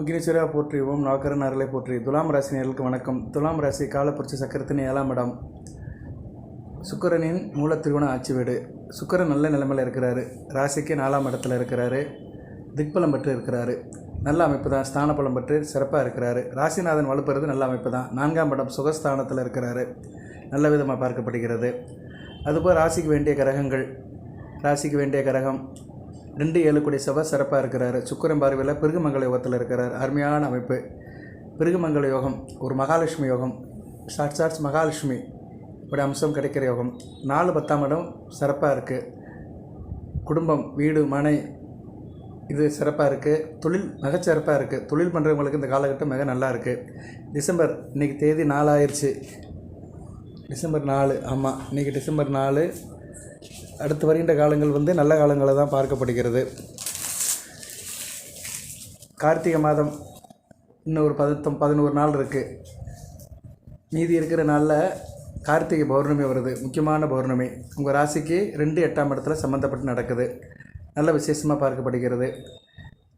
முக்கினீஸ்வரா போற்றி ஓம் நாகரன் அருளை போற்றி. துலாம் ராசினியர்களுக்கு வணக்கம். துலாம் ராசி காலப்புரட்சி சக்கரத்தின் ஏழாம் இடம். சுக்கரனின் மூல திருவண ஆட்சி வீடு. சுக்கரன் நல்ல நிலைமையில் இருக்கிறாரு. ராசிக்கு நாலாம் இடத்துல இருக்கிறாரு. திக்பலம் பெற்று இருக்கிறாரு. நல்ல அமைப்பு தான். ஸ்தான பலம் பெற்று சிறப்பாக இருக்கிறாரு. ராசிநாதன் வலுப்புறது நல்ல அமைப்பு தான். நான்காம் இடம் சுகஸ்தானத்தில் இருக்கிறாரு. நல்ல விதமாக பார்க்கப்படுகிறது. அதுபோல் ராசிக்கு வேண்டிய கிரகங்கள். ராசிக்கு வேண்டிய கிரகம். ரெண்டு ஏழு கோடி செவ்வாய் சிறப்பாக இருக்கிறார். சுக்கரன் பார்வையில் பிருகுமங்கல யோகத்தில் இருக்கிறார். அருமையான அமைப்பு. பிருகுமங்கல யோகம் ஒரு மகாலட்சுமி யோகம். சாட்சாட்ஸ் மகாலட்சுமி. ஒரு அம்சம் கிடைக்கிற யோகம். நாலு பத்தாம் இடம் சிறப்பாக இருக்குது குடும்பம் வீடு மனை இது சிறப்பாக இருக்குது தொழில் மிகச்சிறப்பாக இருக்குது தொழில் பண்ணுறவங்களுக்கு இந்த காலகட்டம் மிக நல்லா இருக்குது டிசம்பர் இன்றைக்கி தேதி நாலாயிருச்சு. டிசம்பர் நாலு ஆமாம் இன்றைக்கி டிசம்பர் நாலு அடுத்து வருகின்ற காலங்கள் வந்து நல்ல காலங்களை தான் பார்க்கப்படுகிறது. கார்த்திகை மாதம் இன்னும் ஒரு பதத்தம் பதினோரு நாள் இருக்குது மீதி இருக்கிற நாளில் கார்த்திகை பௌர்ணமி வருது. முக்கியமான பௌர்ணமி. உங்கள் ராசிக்கு ரெண்டு எட்டாம் இடத்துல சம்மந்தப்பட்டு நடக்குது. நல்ல விசேஷமாக பார்க்கப்படுகிறது.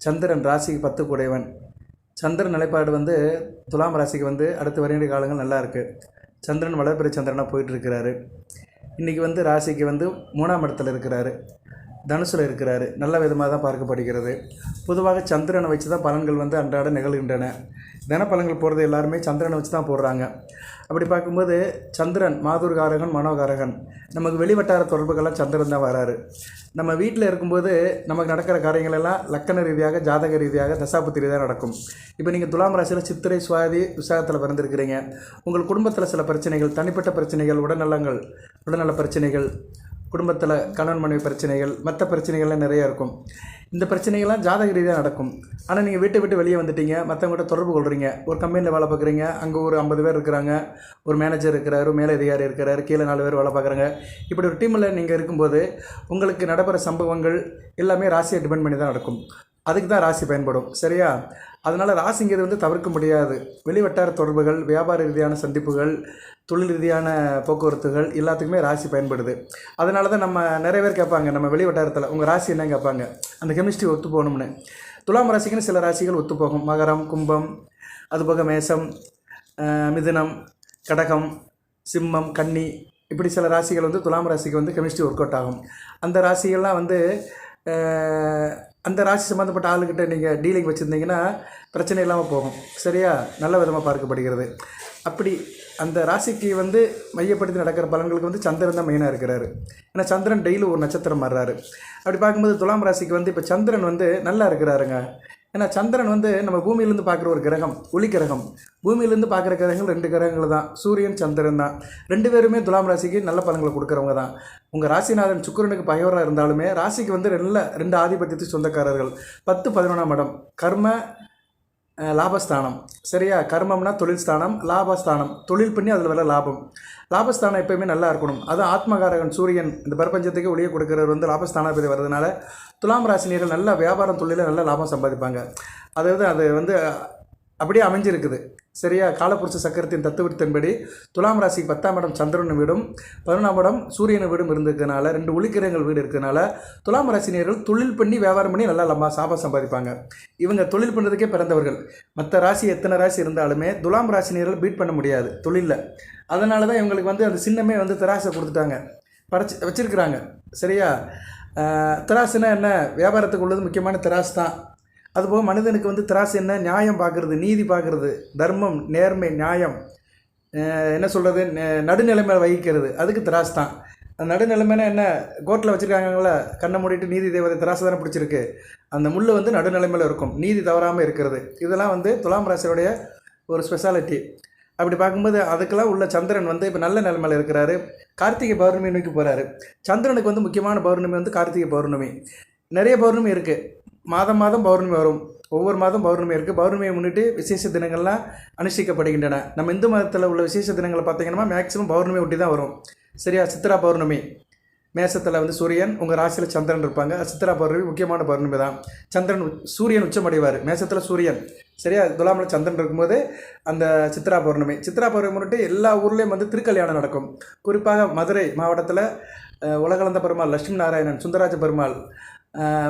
சந்திரன் ராசிக்கு பத்து கூடையவன். சந்திரன் நிலைப்பாடு வந்து துலாம் ராசிக்கு வந்து அடுத்து வருகின்ற காலங்கள் நல்லா இருக்குது சந்திரன் வளர்பிறை சந்திரனாக போயிட்டுருக்கிறாரு இன்றைக்கி வந்து ராசிக்கு வந்து மூணாம் இடத்துல இருக்கிறாரு. தனுசில் இருக்கிறாரு. நல்ல விதமாக தான் பார்க்கப்படுகிறது. பொதுவாக சந்திரனை வச்சு தான் பலன்கள் வந்து அன்றாட நிகழ்கின்றன. தினப்பலன்கள் போடுறது எல்லாருமே சந்திரனை வச்சு தான் போடுறாங்க. அப்படி பார்க்கும்போது சந்திரன் மாதுர்காரகன் மனோகாரகன். நமக்கு வெளிவட்டார தொடர்புகள்லாம் சந்திரன் தான் வராரு. நம்ம வீட்டில் இருக்கும்போது நமக்கு நடக்கிற காரியங்கள் எல்லாம் லக்கண ரீதியாக ஜாதக ரீதியாக தசாபுத்தி ரீதியாக நடக்கும். இப்போ நீங்கள் துலாம் ராசியில் சித்திரை சுவாதி விசாகத்தில் பிறந்திருக்கிறீங்க. உங்கள் குடும்பத்தில் சில பிரச்சனைகள் தனிப்பட்ட பிரச்சனைகள் உடல்நலங்கள் உடல்நல பிரச்சனைகள் குடும்பத்தில் கணவன் மனைவி பிரச்சனைகள் மற்ற பிரச்சனைகள்லாம் நிறையா இருக்கும். இந்த பிரச்சனைகள்லாம் ஜாதக ரீதியாக நடக்கும். ஆனால் நீங்கள் வீட்டை விட்டு வெளியே வந்துட்டீங்க மற்றவங்ககிட்ட தொடர்பு கொள்கிறீங்க ஒரு கம்பெனியில் வேலை பார்க்குறீங்க அங்கே ஒரு ஐம்பது பேர் இருக்கிறாங்க ஒரு மேனேஜர் இருக்கிறார் ஒரு மேலதிகாரி இருக்கிறார் கீழே நாலு பேர் வேலை பார்க்குறாங்க. இப்படி ஒரு டீமில் நீங்கள் இருக்கும்போது உங்களுக்கு நடைபெற சம்பவங்கள் எல்லாமே ராசியை டிபெண்ட் பண்ணி தான் நடக்கும். அதுக்கு தான் ராசி பயன்படும். சரியா? அதனால் ராசிங்கிறது வந்து தவிர்க்க முடியாது. வெளிவட்டார தொடர்புகள் வியாபார ரீதியான சந்திப்புகள் தொழில் ரீதியான போக்குவரத்துகள் எல்லாத்துக்குமே ராசி பயன்படுது. அதனால தான் நம்ம நிறைய பேர் கேட்பாங்க நம்ம வெளி வட்டாரத்தில் உங்கள் ராசி என்ன கேட்பாங்க? அந்த கெமிஸ்ட்ரி ஒத்து போகணும்னு. துலாம் ராசிக்குன்னு சில ராசிகள் ஒத்து போகும். மகரம் கும்பம் அதுபோக மேசம் மிதுனம் கடகம் சிம்மம் கன்னி இப்படி சில ராசிகள் வந்து துலாம் ராசிக்கு வந்து கெமிஸ்ட்ரி ஒர்க் அவுட் ஆகும். அந்த ராசிகள்லாம் வந்து அந்த ராசி சம்மந்தப்பட்ட ஆளுக்கிட்ட நீங்கள் டீலிங் வச்சுருந்தீங்கன்னா பிரச்சனை இல்லாமல் போகும். சரியா? நல்ல விதமாக பார்க்கப்படுகிறது. அப்படி அந்த ராசிக்கு வந்து மையப்படுத்தி நடக்கிற பலன்களுக்கு வந்து சந்திரன் தான் மெயினாக இருக்கிறாரு. ஏன்னா சந்திரன் டெய்லி ஒரு நட்சத்திரம் மாறுறாரு. அப்படி பார்க்கும்போது துலாம் ராசிக்கு வந்து இப்போ சந்திரன் வந்து நல்லா இருக்கிறாருங்க. ஏன்னா சந்திரன் வந்து நம்ம பூமியிலேருந்து பார்க்குற ஒரு கிரகம் ஒளி கிரகம். பூமியிலேருந்து பார்க்குற கிரகங்கள் ரெண்டு கிரகங்கள் தான். சூரியன் சந்திரன் தான். ரெண்டு பேருமே துலாம் ராசிக்கு நல்ல பலன்களை கொடுக்குறவங்க தான். உங்கள் ராசிநாதன் சுக்கிரனுக்கு பகைவராக இருந்தாலுமே ராசிக்கு வந்து நல்ல ரெண்டு ஆதிபத்தியத்துக்கு சொந்தக்காரர்கள். பத்து பதினொன்றாம் இடம். கர்ம லாபஸ்தானம். சரியா? கர்மம்னா தொழில் ஸ்தானம் லாபஸ்தானம். தொழில் பண்ணி அதில் வர லாபம். லாபஸ்தானம் எப்பயுமே நல்லா இருக்கணும். அதுவும் ஆத்மகாரகன் சூரியன் இந்த பிரபஞ்சத்துக்கு ஒளியை கொடுக்குறவர் வந்து லாபஸ்தானாதிபதி வர்றதுனால துலாம் ராசினியர்கள் நல்ல வியாபாரம் தொழிலில் நல்ல லாபம் சம்பாதிப்பாங்க. அதாவது அது வந்து அப்படியே அமைஞ்சிருக்குது. சரியா? காலப்புருஷ சக்கரத்தின் தத்துவத்தின்படி துலாம் ராசிக்கு பத்தாம் இடம் சந்திரன் வீடும் பதினொன்றாம் இடம் சூரியன் வீடும் இருந்திருக்கனால ரெண்டு ஒளிக்கிரகங்கள் வீடு இருக்கிறனால துலாம் ராசினியர்கள் தொழில் பண்ணி வியாபாரம் பண்ணி நல்லா லம்பா சாபம் சம்பாதிப்பாங்க. இவங்க தொழில் பண்ணுறதுக்கே பிறந்தவர்கள். மற்ற ராசி எத்தனை ராசி இருந்தாலுமே துலாம் ராசினியர்கள் பீட் பண்ண முடியாது தொழிலில். அதனால தான் இவங்களுக்கு வந்து அந்த சின்னமே வந்து திராசை கொடுத்துட்டாங்க. படைச்சி வச்சுருக்குறாங்க. சரியா? ஆஹ், திராசுனா என்ன? வியாபாரத்துக்கு உள்ளது முக்கியமான திராசு தான். அதுபோக மனிதனுக்கு வந்து திராசு என்ன? நியாயம் பார்க்குறது நீதி பார்க்குறது தர்மம் நேர்மை நியாயம். என்ன சொல்கிறது நடுநிலைமை வகிக்கிறது. அதுக்கு திராசு தான். அந்த நடுநிலைமைனா என்ன? கோர்ட்டில் வச்சுருக்காங்களா கண்ணை மூடிட்டு நீதி தேவதை திராசு தானே பிடிச்சிருக்கு. அந்த முள் வந்து நடுநிலைமையில் இருக்கும். நீதி தவறாமல் இருக்கிறது. இதெல்லாம் வந்து துலாம் ராசியோடைய ஒரு ஸ்பெஷாலிட்டி அப்படி பார்க்கும்போது அதுக்கெல்லாம் உள்ள சந்திரன் வந்து இப்போ நல்ல நிலைமையில் இருக்கிறாரு. கார்த்திகை பௌர்ணமி நோக்கி போகிறாரு சந்திரனுக்கு வந்து முக்கியமான பௌர்ணமி வந்து கார்த்திகை பௌர்ணமி. நிறைய பௌர்ணமி இருக்குது மாதம் மாதம் பௌர்ணமி வரும். ஒவ்வொரு மாதம் பௌர்ணமி இருக்குது பௌர்ணமியை முன்னிட்டு விசேஷ தினங்கள்லாம் அனுஷ்டிக்கப்படுகின்றன. நம்ம இந்து மதத்தில் உள்ள விசேஷ தினங்களை பார்த்தீங்கன்னா மேக்ஸிமம் பௌர்ணமி ஒட்டி தான் வரும். சரியா? சித்ரா பௌர்ணமி. மேசத்தில் வந்து சூரியன் உங்கள் ராசியில் சந்திரன் இருப்பாங்க. சித்ரா பௌர்ணமி முக்கியமான பௌர்ணமி தான். சந்திரன் சூரியன் உச்சமடைவார். மேசத்தில் சூரியன். சரியா? துலாமில் சந்திரன் இருக்கும்போது அந்த சித்ரா பௌர்ணமி. சித்ரா பௌர்ணமி முன்னிட்டு எல்லா ஊர்லேயும் வந்து திருக்கல்யாணம் நடக்கும். குறிப்பாக மதுரை மாவட்டத்தில் உலகலந்த உலகளந்த பெருமாள் லட்சுமி நாராயணன் சுந்தராஜ பெருமாள்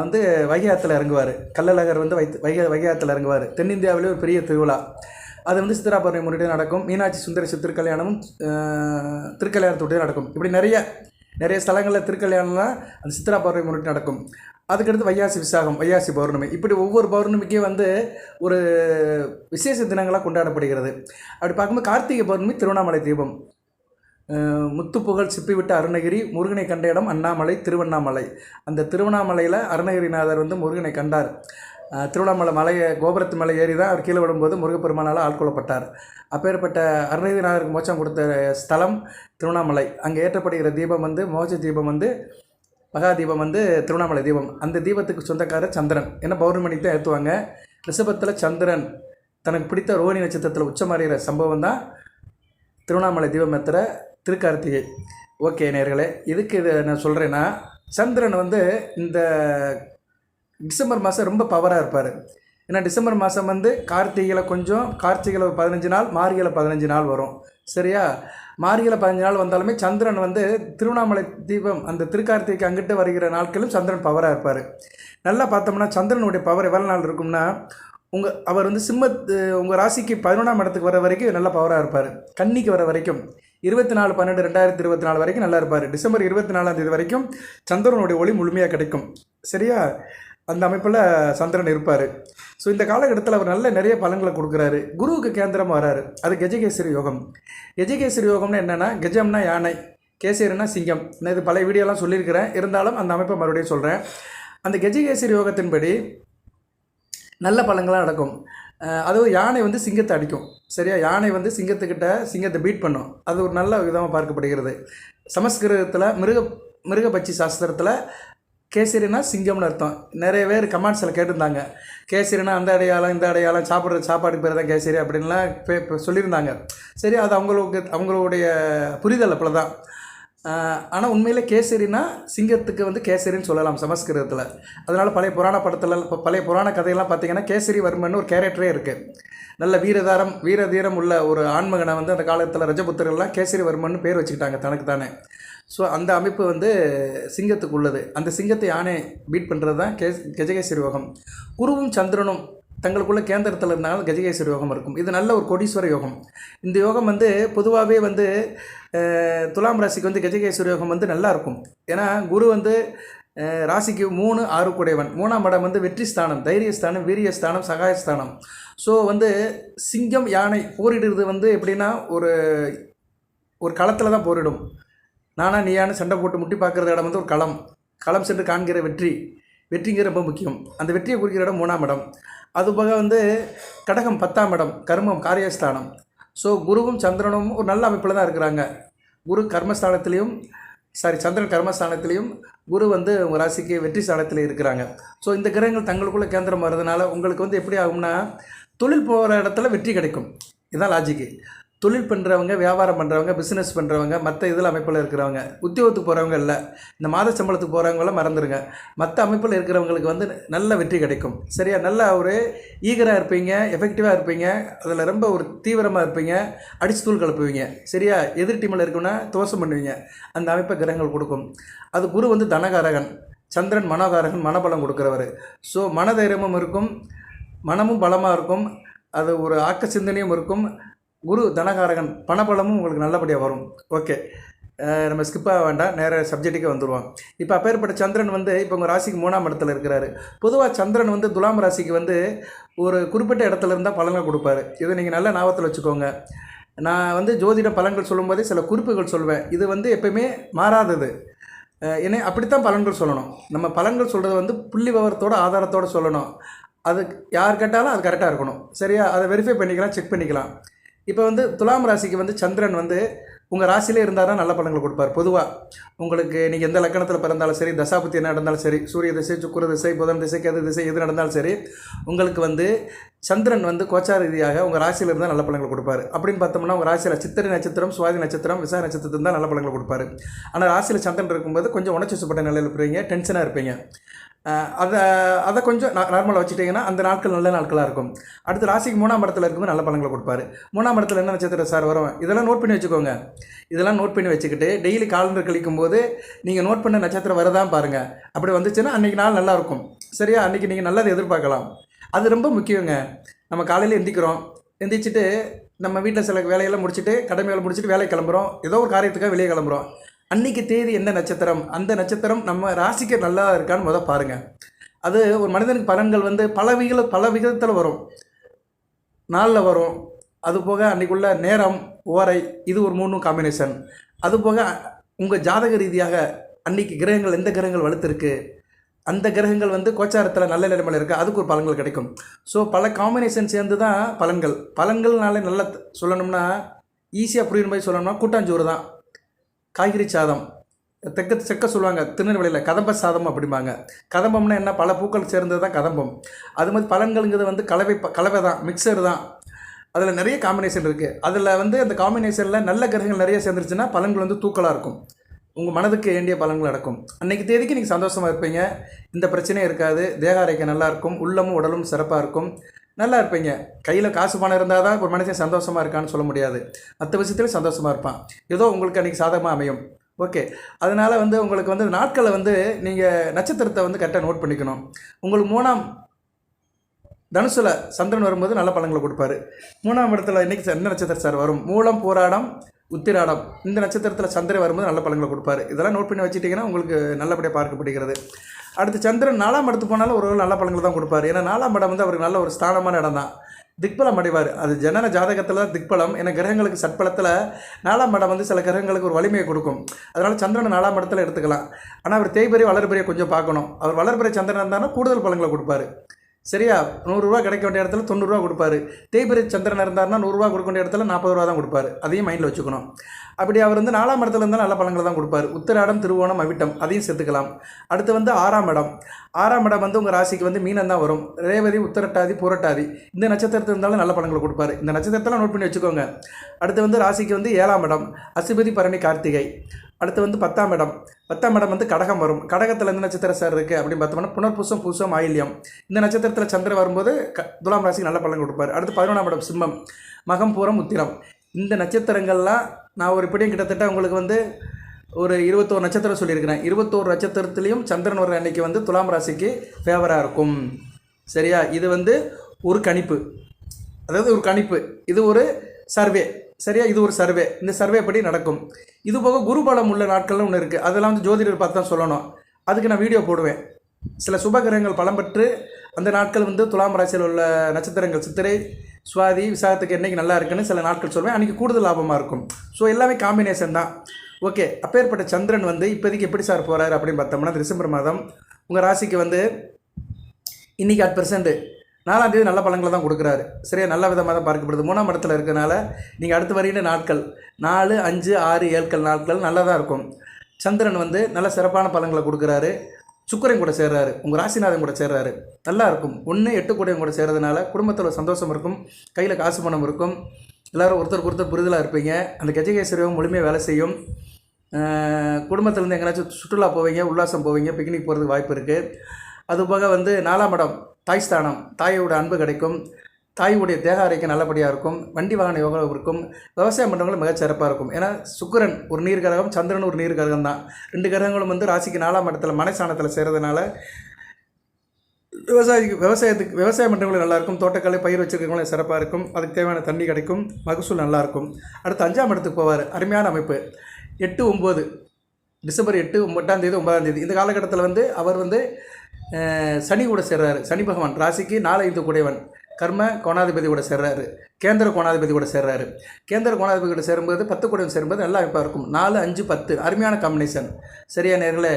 வந்து வைகை ஆற்றுல இறங்குவார். கள்ளழகர் வந்து வைத்து வைகை வைகை ஆற்றுல இறங்குவார். தென்னிந்தியாவிலே ஒரு பெரிய திருவிழா. அது வந்து சித்திரா பௌர்ணமி முன்னிட்டு நடக்கும். மீனாட்சி சுந்தர திருக்கல்யாணமும் ஆஹ் நடக்கும். இப்படி நிறைய நிறைய ஸ்தலங்களில் திருக்கல்யாணம்லாம் அந்த சித்திரா பௌர்ணமி முன்னிட்டு நடக்கும். அதுக்கடுத்து வையாசி விசாகம் வையாசி பௌர்ணமி. இப்படி ஒவ்வொரு பௌர்ணமிக்கும் வந்து ஒரு விசேஷ தினங்களாக கொண்டாடப்படுகிறது. அப்படி பார்க்கும்போது கார்த்திகை பௌர்ணமி திருவண்ணாமலை தீபம். முத்துப்புகழ் சிப்பிவிட்ட அருணகிரி முருகனை கண்ட இடம் அண்ணாமலை திருவண்ணாமலை. அந்த திருவண்ணாமலையில் அருணகிரிநாதர் வந்து முருகனை கண்டார். திருவண்ணாமலை மலையை கோபுரத்து மலை ஏறி தான் அவர் கீழே விடும்போது முருகப்பெருமானால் ஆட்கொள்ளப்பட்டார் அப்பேற்பட்ட அருணகிரிநாதருக்கு மோட்சம் கொடுத்த ஸ்தலம் திருவண்ணாமலை. அங்கே ஏற்றப்படுகிற தீபம் வந்து மோட்ச தீபம் வந்து மகா தீபம் வந்து திருவண்ணாமலை தீபம். அந்த தீபத்துக்கு சொந்தக்காரர் சந்திரன். ஏன்னா பௌர்ணமிக்கு தான் ஏற்றுவாங்க ரிஷபத்தில் சந்திரன். தனக்கு பிடித்த ரோஹிணி நட்சத்திரத்தில் உச்சமாறுகிற சம்பவம் தான் திருவண்ணாமலை தீபம் ஏற்றுற திருக்கார்த்திகை. ஓகே நேர்களே இதுக்கு இதை நான் சொல்கிறேன்னா சந்திரன் வந்து இந்த டிசம்பர் மாதம் ரொம்ப பவராக இருப்பார். ஏன்னா டிசம்பர் மாதம் வந்து கார்த்திகையில் கொஞ்சம் கார்த்திகையில் பதினஞ்சு நாள் மார்கழியில் பதினஞ்சு நாள் வரும். சரியா? மார்கழியில் பதினஞ்சு நாள் வந்தாலுமே சந்திரன் வந்து திருவண்ணாமலை தீபம் அந்த திருக்கார்த்திகைக்கு அங்கிட்டு வருகிற நாட்களும் சந்திரன் பவராக இருப்பார். நல்லா பார்த்தோம்னா சந்திரனுடைய பவர் எவ்வளோ நாள் இருக்கும்னா உங்கள் அவர் வந்து சிம்மத்து உங்கள் ராசிக்கு பதினொன்றாம் இடத்துக்கு வர வரைக்கும் நல்லா பவராக இருப்பார். கன்னிக்கு வர வரைக்கும். இருபத்தி நாலு பன்னெண்டு ரெண்டாயிரத்தி இருபத்தி நாலு வரைக்கும் நல்லா இருப்பார். டிசம்பர் இருபத்தி நாலாம் தேதி வரைக்கும் சந்திரனுடைய ஒளி முழுமையாக கிடைக்கும். சரியா? அந்த அமைப்பில் சந்திரன் இருப்பார். ஸோ இந்த காலகட்டத்தில் அவர் நல்ல நிறைய பலன்களை கொடுக்குறாரு. குருவுக்கு கேந்திரமாக வராரு. அது கஜகேசரி யோகம். கஜகேசரி யோகம்னா என்னென்னா கஜம்னா யானை கேசரினா சிங்கம். நான் இது பழைய வீடியோலாம் சொல்லியிருக்கிறேன். இருந்தாலும் அந்த அமைப்பை மறுபடியும் சொல்கிறேன் அந்த கஜகேசரி யோகத்தின்படி நல்ல பலங்களாக நடக்கும். அதுவும் யானை வந்து சிங்கத்தை அடிக்கும். சரியா? யானை வந்து சிங்கத்துக்கிட்ட சிங்கத்தை பீட் பண்ணும். அது ஒரு நல்ல விதமாக பார்க்கப்படுகிறது. சமஸ்கிருதத்தில் மிருக மிருகபட்சி சாஸ்திரத்தில் கேசரினா சிங்கம்னு அர்த்தம். நிறைய பேர் கமெண்ட்ஸில் கேட்டிருந்தாங்க. கேசரினா அந்த அடையாளம் இந்த அடையாளம் சாப்பிட்ற சாப்பாடு பேர் தான் கேசரி அப்படின்லாம் பே சொல்லியிருந்தாங்க. சரி அது அவங்களுக்கு அவங்களுடைய புரிதல் அப்படி தான் ஆனால் உண்மையில் கேசரினா சிங்கத்துக்கு வந்து கேசரின்னு சொல்லலாம் சமஸ்கிருதத்தில். அதனால் பழைய புராண படத்தில் பழைய புராண கதையெல்லாம் பார்த்தீங்கன்னா கேசரி வர்மன் ஒரு கேரக்டரே இருக்குது நல்ல வீரதாரம் வீரதீரம் உள்ள ஒரு ஆண்மகனை வந்து அந்த காலத்தில் ரஜபுத்திரர்லாம் கேசரிவர்மன் பேர் வச்சுக்கிட்டாங்க தனக்கு தானே. ஸோ அந்த அமைப்பு வந்து சிங்கத்துக்கு உள்ளது. அந்த சிங்கத்தை யானை பீட் பண்ணுறது தான் கே கஜகேசரி யோகம். குருவும் சந்திரனும் தங்களுக்குள்ள கேந்திரத்தில் இருந்தாலும் கஜகேசரி யோகம் இருக்கும். இது நல்ல ஒரு கோடீஸ்வர யோகம். இந்த யோகம் வந்து பொதுவாகவே வந்து துலாம் ராசிக்கு வந்து கஜகேஸ்வரி யோகம் வந்து நல்லா இருக்கும். ஏன்னா குரு வந்து ராசிக்கு மூணு ஆறு கூடையவன். மூணாம் இடம் வந்து வெற்றி ஸ்தானம் தைரியஸ்தானம் வீரியஸ்தானம் சகாயஸ்தானம். ஸோ வந்து சிங்கம் யானை போரிடுறது வந்து எப்படின்னா ஒரு ஒரு களத்தில் தான் போரிடும். நானா நீயானு சண்டை போட்டு முட்டி பார்க்குற இடம் வந்து ஒரு களம். களம் சென்று காண்கிற வெற்றி. வெற்றிங்கிற ரொம்ப முக்கியம். அந்த வெற்றியை குறிக்கிற இடம் மூணாம் இடம். அதுபோக வந்து கடகம் பத்தாம் இடம் கர்மம் காரியஸ்தானம். ஸோ குருவும் சந்திரனும் ஒரு நல்ல அமைப்பில் தான் இருக்கிறாங்க. குரு கர்மஸ்தானத்துலேயும் சாரி சந்திரன் கர்மஸ்தானத்திலையும் குரு வந்து உங்கள் ராசிக்கு வெற்றி ஸ்தானத்தில் இருக்கிறாங்க. ஸோ இந்த கிரகங்கள் தங்களுக்குள்ளே கேந்திரம் வர்றதுனால உங்களுக்கு வந்து எப்படி ஆகும்னா தொழில் போகிற இடத்துல வெற்றி கிடைக்கும். இதுதான் லாஜிக்கு தொழில் பண்ணுறவங்க வியாபாரம் பண்ணுறவங்க பிஸ்னஸ் பண்ணுறவங்க மற்ற இதில் அமைப்பில் இருக்கிறவங்க உத்தியோகத்துக்கு போகிறவங்க இல்லை இந்த மாத சம்பளத்துக்கு போகிறவங்களாம் மறந்துடுங்க மற்ற அமைப்பில் இருக்கிறவங்களுக்கு வந்து நல்ல வெற்றி கிடைக்கும். சரியா? நல்லா ஒரு ஈகராக இருப்பீங்க எஃபெக்டிவாக இருப்பீங்க அதில் ரொம்ப ஒரு தீவிரமாக இருப்பீங்க அடிச்சு தூள் கலப்புவீங்க. சரியா? எதிர் டீமில் இருக்குன்னா தோசம் பண்ணுவீங்க. அந்த அமைப்பை கிரகங்கள் கொடுக்கும். அது குரு வந்து தனகாரகன். சந்திரன் மனோகாரகன் மனபலம் கொடுக்குறவர். ஸோ மனதைரியமும் இருக்கும் மனமும் பலமாக இருக்கும். அது ஒரு ஆக்க சிந்தனையும் இருக்கும். குரு தனகாரகன் பணபலமும் உங்களுக்கு நல்லபடியாக வரும். ஓகே. நம்ம ஸ்கிப் ஆக வேண்டாம். நேர சப்ஜெக்ட்டுக்கே வந்துடுவோம் இப்போ அப்பேற்பட்ட சந்திரன் வந்து இப்போ உங்கள் ராசிக்கு மூணாம் இடத்துல இருக்கிறாரு. பொதுவாக சந்திரன் வந்து துலாம் ராசிக்கு வந்து ஒரு குறிப்பிட்ட இடத்துல இருந்தால் பலன்கள் கொடுப்பாரு. இதை நீங்கள் நல்ல ஞாபகத்தில் வச்சுக்கோங்க. நான் வந்து ஜோதிட பலன்கள் சொல்லும்போதே சில குறிப்புகள் சொல்வேன். இது வந்து எப்பயுமே மாறாதது. ஏன்னா அப்படித்தான் பலன்கள் சொல்லணும். நம்ம பலன்கள் சொல்கிறது வந்து புள்ளி விவரத்தோட ஆதாரத்தோட சொல்லணும். அது யார் கேட்டாலும் அது கரெக்டாக இருக்கணும். சரியா? அதை வெரிஃபை பண்ணிக்கலாம் செக் பண்ணிக்கலாம். இப்போ வந்து துலாம் ராசிக்கு வந்து சந்திரன் வந்து உங்கள் ராசியிலே இருந்தால் தான் நல்ல பலன்கள் கொடுப்பார். பொதுவாக உங்களுக்கு நீங்கள் எந்த லக்கணத்தில் பிறந்தாலும் சரி தசாபுத்தி என்ன நடந்தாலும் சரி சூரிய திசை சுக்கிர திசை புதன் திசை கேது திசை எது நடந்தாலும் சரி உங்களுக்கு வந்து சந்திரன் வந்து கோச்சார ரீதியாக உங்கள் ராசியில் இருந்தால் நல்ல பலன்கள் கொடுப்பார். அப்படின்னு பார்த்தோம்னா உங்கள் ராசியில் சித்திரை நட்சத்திரம் சுவாதி நட்சத்திரம் விசா நட்சத்திரம் தான் நல்ல பலன்கள் கொடுப்பாரு. ஆனால் ராசியில் சந்திரன் இருக்கும்போது கொஞ்சம் உணர்ச்சி சுப்பட்ட நிலையில் இருப்பீங்க டென்ஷனாக இருப்பீங்க. அதை அதை கொஞ்சம் நார்மலாக வச்சுட்டிங்கன்னா அந்த நாட்கள் நல்ல நாட்களாக இருக்கும். அடுத்து ராசிக்கு மூணாம் இடத்துல இருக்கும்போது நல்ல பழங்களை கொடுப்பாரு. மூணாம் இடத்துல என்ன நட்சத்திரம் சார் வரும்? இதெல்லாம் நோட் பண்ணி வச்சுக்கோங்க. இதெல்லாம் நோட் பண்ணி வச்சுக்கிட்டு டெய்லி காலண்டர் கழிக்கும் போது நீங்கள் நோட் பண்ண நட்சத்திரம் வரதான் பாருங்கள் அப்படி வந்துச்சுன்னா அன்றைக்கி நாள் நல்லா இருக்கும். சரியா? அன்றைக்கி நீங்கள் நல்லது எதிர்பார்க்கலாம். அது ரொம்ப முக்கியங்க. நம்ம காலையில் எந்திக்கிறோம். எந்திரிச்சிட்டு நம்ம வீட்டில் சில வேலையெல்லாம் முடிச்சுட்டு கடமைகளை முடிச்சுட்டு வேலைக்கு கிளம்புறோம். ஏதோ ஒரு காரியத்துக்காக வெளியே கிளம்புறோம். அன்னைக்கு தேதி என்ன நட்சத்திரம்? அந்த நட்சத்திரம் நம்ம ராசிக்கு நல்லா இருக்கான்னு முத பாருங்கள் அது ஒரு மனிதனுக்கு பலன்கள் வந்து பல விகித பல விகிதத்தில் வரும். நாளில் வரும். அது போக அன்றைக்குள்ள நேரம் ஓரை இது ஒரு மூணு காம்பினேஷன் அது போக உங்கள் ஜாதக ரீதியாக அன்னைக்கு கிரகங்கள் எந்த கிரகங்கள் வலுத்திருக்கு? அந்த கிரகங்கள் வந்து கோச்சாரத்தில் நல்ல நிலைமையில் இருக்குது அதுக்கு ஒரு பலன்கள் கிடைக்கும். ஸோ பல காம்பினேஷன் சேர்ந்து தான் பலன்கள். பலன்கள்னாலே நல்லா சொல்லணும்னா ஈஸியாக புரியுற மாதிரி சொல்லணும்னா கூட்டாஞ்சோறு தான். காய்கறி சாதம். தெக்க செக்க சொல்லுவாங்க திருநெல்வேலியில் கதம்ப சாதம் அப்படிம்பாங்க. கதம்பம்னா என்ன? பல பூக்கள் சேர்ந்தது தான் கதம்பம். அது மாதிரி பழங்கள்ங்கிறது வந்து கலவை கலவை தான் மிக்சர் தான். அதில் நிறைய காம்பினேஷன் இருக்குது அதில் வந்து அந்த காம்பினேஷனில் நல்ல கிரகங்கள் நிறைய சேர்ந்துருச்சுன்னா பலன்கள் வந்து தூக்கலாக இருக்கும். உங்கள் மனதுக்கு வேண்டிய பலன்கள் நடக்கும். அன்றைக்கி தேதிக்கு நீங்கள் சந்தோஷமாக இருப்பீங்க. இந்த பிரச்சனையும் இருக்காது. தேக ஆரோக்கியம் உள்ளமும் உடலும் சிறப்பாக இருக்கும். நல்லா இருப்பீங்க. கையில் காசு பணம் இருந்தால் தான் ஒரு மனுஷன் சந்தோஷமாக இருக்கான்னு சொல்ல முடியாது. மற்ற விஷயத்துலையும் சந்தோஷமாக இருப்பான். ஏதோ உங்களுக்கு அன்றைக்கி சாதகமாக அமையும். ஓகே. அதனால் வந்து உங்களுக்கு வந்து நாட்களை வந்து நீங்கள் நட்சத்திரத்தை வந்து கரெக்டாக நோட் பண்ணிக்கணும். உங்களுக்கு மூணாம் தனுசுல சந்திரன் வரும்போது நல்ல பழங்களை கொடுப்பாரு. மூணாம் இடத்துல இன்றைக்கி என்ன நட்சத்திரம் சார் வரும்? மூலம் போராடம் உத்திராடம். இந்த நட்சத்திரத்தில் சந்திரன் வரும்போது நல்ல பழங்களை கொடுப்பாரு. இதெல்லாம் நோட் பண்ணி வச்சுட்டிங்கன்னா உங்களுக்கு நல்லபடியாக பார்க்கப்படுகிறது. அடுத்து சந்திரன் நாலாம் இடத்து போனாலும் ஒரு நல்ல பழங்கள் தான் கொடுப்பாரு. ஏன்னா நாலாம் இடம் வந்து அவருக்கு நல்ல ஒரு ஸ்தானமான இடம் தான் திக்பலம் அடைவார். அது ஜனன ஜாதகத்தில் தான் திக்பலம். ஏன்னா கிரகங்களுக்கு சட்பலத்தில் நாலாம் இடம் வந்து சில கிரகங்களுக்கு ஒரு வலிமையை கொடுக்கும். அதனால் சந்திரனை நாலாம் இடத்துல எடுத்துக்கலாம். ஆனால் அவர் தேய்பெரிய வளர்பெரிய கொஞ்சம் பார்க்கணும். அவர் வளர்பெரிய சந்திரன் இருந்தாலும் கூடுதல் பழங்களை கொடுப்பாரு. சரியா? நூறுரூவா கிடைக்க வேண்டிய இடத்துல தொண்ணூறுரூவா கொடுப்பாரு. தேய்பிரி சந்திரன் இருந்தார்னா நூறுரூவா கொடுக்க வேண்டிய இடத்துல நாற்பது ரூபா தான் கொடுப்பாரு. அதையும் மைண்டில் வச்சுக்கணும். அப்படி அவர் வந்து நாலாம் இடத்துல இருந்தால் நல்ல பழங்களை தான் கொடுப்பாரு. உத்திராடம் திருவோணம் அவிட்டம் அதையும் சேர்த்துக்கலாம். அடுத்து வந்து ஆறாம் இடம். ஆறாம் இடம் வந்து உங்கள் ராசிக்கு வந்து மீனம் தான் வரும். ரேவதி உத்தரட்டாதி புரட்டாதி. இந்த நட்சத்திரத்தில் இருந்தாலும் நல்ல பழங்களை கொடுப்பாரு. இந்த நட்சத்திரத்தெல்லாம் நோட் பண்ணி வச்சுக்கோங்க. அடுத்து வந்து ராசிக்கு வந்து ஏழாம் இடம். அசுபதி பரணி கார்த்திகை. அடுத்து வந்து பத்தாம் இடம். பத்தாம் இடம் வந்து கடகம் வரும். கடகத்தில் எந்த நட்சத்திரம் சார் இருக்குது அப்படின்னு பார்த்தோம்னா புனர்பூசம் பூசம் ஆயில்யம் இந்த நட்சத்திரத்தில் சந்திரன் வரும்போது க துலாம் ராசிக்கு நல்ல பலன் கொடுப்பார். அடுத்து பதினொன்றாம் இடம் சிம்மம். மகம் பூரம் உத்திரம். இந்த நட்சத்திரங்கள்லாம் நான் ஒரு இப்படியும் கிட்டத்தட்ட உங்களுக்கு வந்து ஒரு இருபத்தோரு நட்சத்திரம் சொல்லியிருக்கிறேன். இருபத்தோரு நட்சத்திரத்துலேயும் சந்திரன் வர அன்னைக்கு வந்து துலாம் ராசிக்கு ஃபேவராக இருக்கும். சரியா? இது வந்து ஒரு கணிப்பு. அதாவது ஒரு கணிப்பு. இது ஒரு சர்வே சரியா? இது ஒரு சர்வே இந்த சர்வே படி நடக்கும். இது போக குருபலம் உள்ள நாட்கள்னு ஒன்று இருக்குது அதெல்லாம் வந்து ஜோதிடர் பார்த்து தான் சொல்லணும். அதுக்கு நான் வீடியோ போடுவேன். சில சுபகிரகங்கள் பலம் பெற்று அந்த நாட்கள் வந்து துலாம் ராசியில் உள்ள நட்சத்திரங்கள் சித்திரை சுவாதி விசாகத்துக்கு என்னைக்கு நல்லா இருக்குன்னு சில நாட்கள் சொல்வேன். அன்றைக்கி கூடுதல் லாபமாக இருக்கும். ஸோ எல்லாமே காம்பினேஷன் தான். ஓகே அப்பேற்பட்ட சந்திரன் வந்து இப்போதைக்கு எப்படி சார் போகிறார் அப்படின்னு பார்த்தோம்னா டிசம்பர் மாதம் உங்கள் ராசிக்கு வந்து இன்றைக்கி அட் பர்சன்ட் நாலாம் தேதி நல்ல பழங்களை தான் கொடுக்குறாரு. சரியா? நல்ல விதமாக தான் பார்க்கப்படுது. மூணாம் இடத்துல இருக்கனால நீங்கள் அடுத்து வருகின்ற நாட்கள். நாலு அஞ்சு ஆறு ஏழ்கள் நாட்கள் நல்லா தான் இருக்கும். சந்திரன் வந்து நல்ல சிறப்பான பழங்களை கொடுக்குறாரு. சுக்கரன் கூட சேர்றாரு. உங்கள் ராசிநாதன் கூட சேர்றாரு. நல்லா இருக்கும். ஒன்று எட்டு கூடையும் கூட சேர்றதுனால குடும்பத்தில் சந்தோஷம் இருக்கும். கையில் காசு பணம் இருக்கும். எல்லாரும் ஒருத்தருக்கு ஒருத்தர் புரிதலாக இருப்பீங்க. அந்த கஜகேஸ்வரியும் முழுமையாக வேலை செய்யும். குடும்பத்துலேருந்து எங்கேனாச்சும் சுற்றுலா போவீங்க உல்லாசம் போவீங்க பிக்னிக் போகிறதுக்கு வாய்ப்பு இருக்குது அதுபோக வந்து நாலாம் இடம். தாய் ஸ்தானம் தாயோட அன்பு கிடைக்கும். தாயுடைய தேக அறைக்கு நல்லபடியாக இருக்கும். வண்டி வாகன யோகம் இருக்கும். விவசாயம் பண்ணுறவங்களும் மிகச் சிறப்பாக இருக்கும். ஏன்னா சுக்கிரன் ஒரு நீர் கிரகம் சந்திரன் ஒரு நீர் கிரகம் தான். ரெண்டு கிரகங்களும் வந்து ராசிக்கு நாலாம் இடத்துல மனைஸ்தானத்தில் சேர்றதுனால விவசாயிக்கு விவசாயத்துக்கு விவசாயம் மன்றங்களும் நல்லாயிருக்கும் தோட்டக்கலை பயிர் வச்சுருக்கவங்களும் சிறப்பாக இருக்கும். அதுக்கு தேவையான தண்ணி கிடைக்கும். மகசூல் நல்லாயிருக்கும் அடுத்து அஞ்சாம் இடத்துக்கு போவார். அருமையான அமைப்பு. எட்டு ஒம்பது டிசம்பர் எட்டு ஒன்பதாம் தேதி ஒன்பதாம் தேதி. இந்த காலகட்டத்தில் வந்து அவர் வந்து சனி கூட சேர்றாரு. சனி பகவான் ராசிக்கு நாலு ஐந்து கூடையவன். கர்ம கோணாதிபதி கூட சேர்றாரு. கேந்திர கோணாதிபதி கூட சேர்றாரு. கேந்திர கோணாதிபதி கூட சேரும்போது பத்து கூடையவன் சேரும்போது நல்லா இப்போ இருக்கும். நாலு அஞ்சு பத்து. அருமையான காம்பினேஷன் சரியா நேர்களே?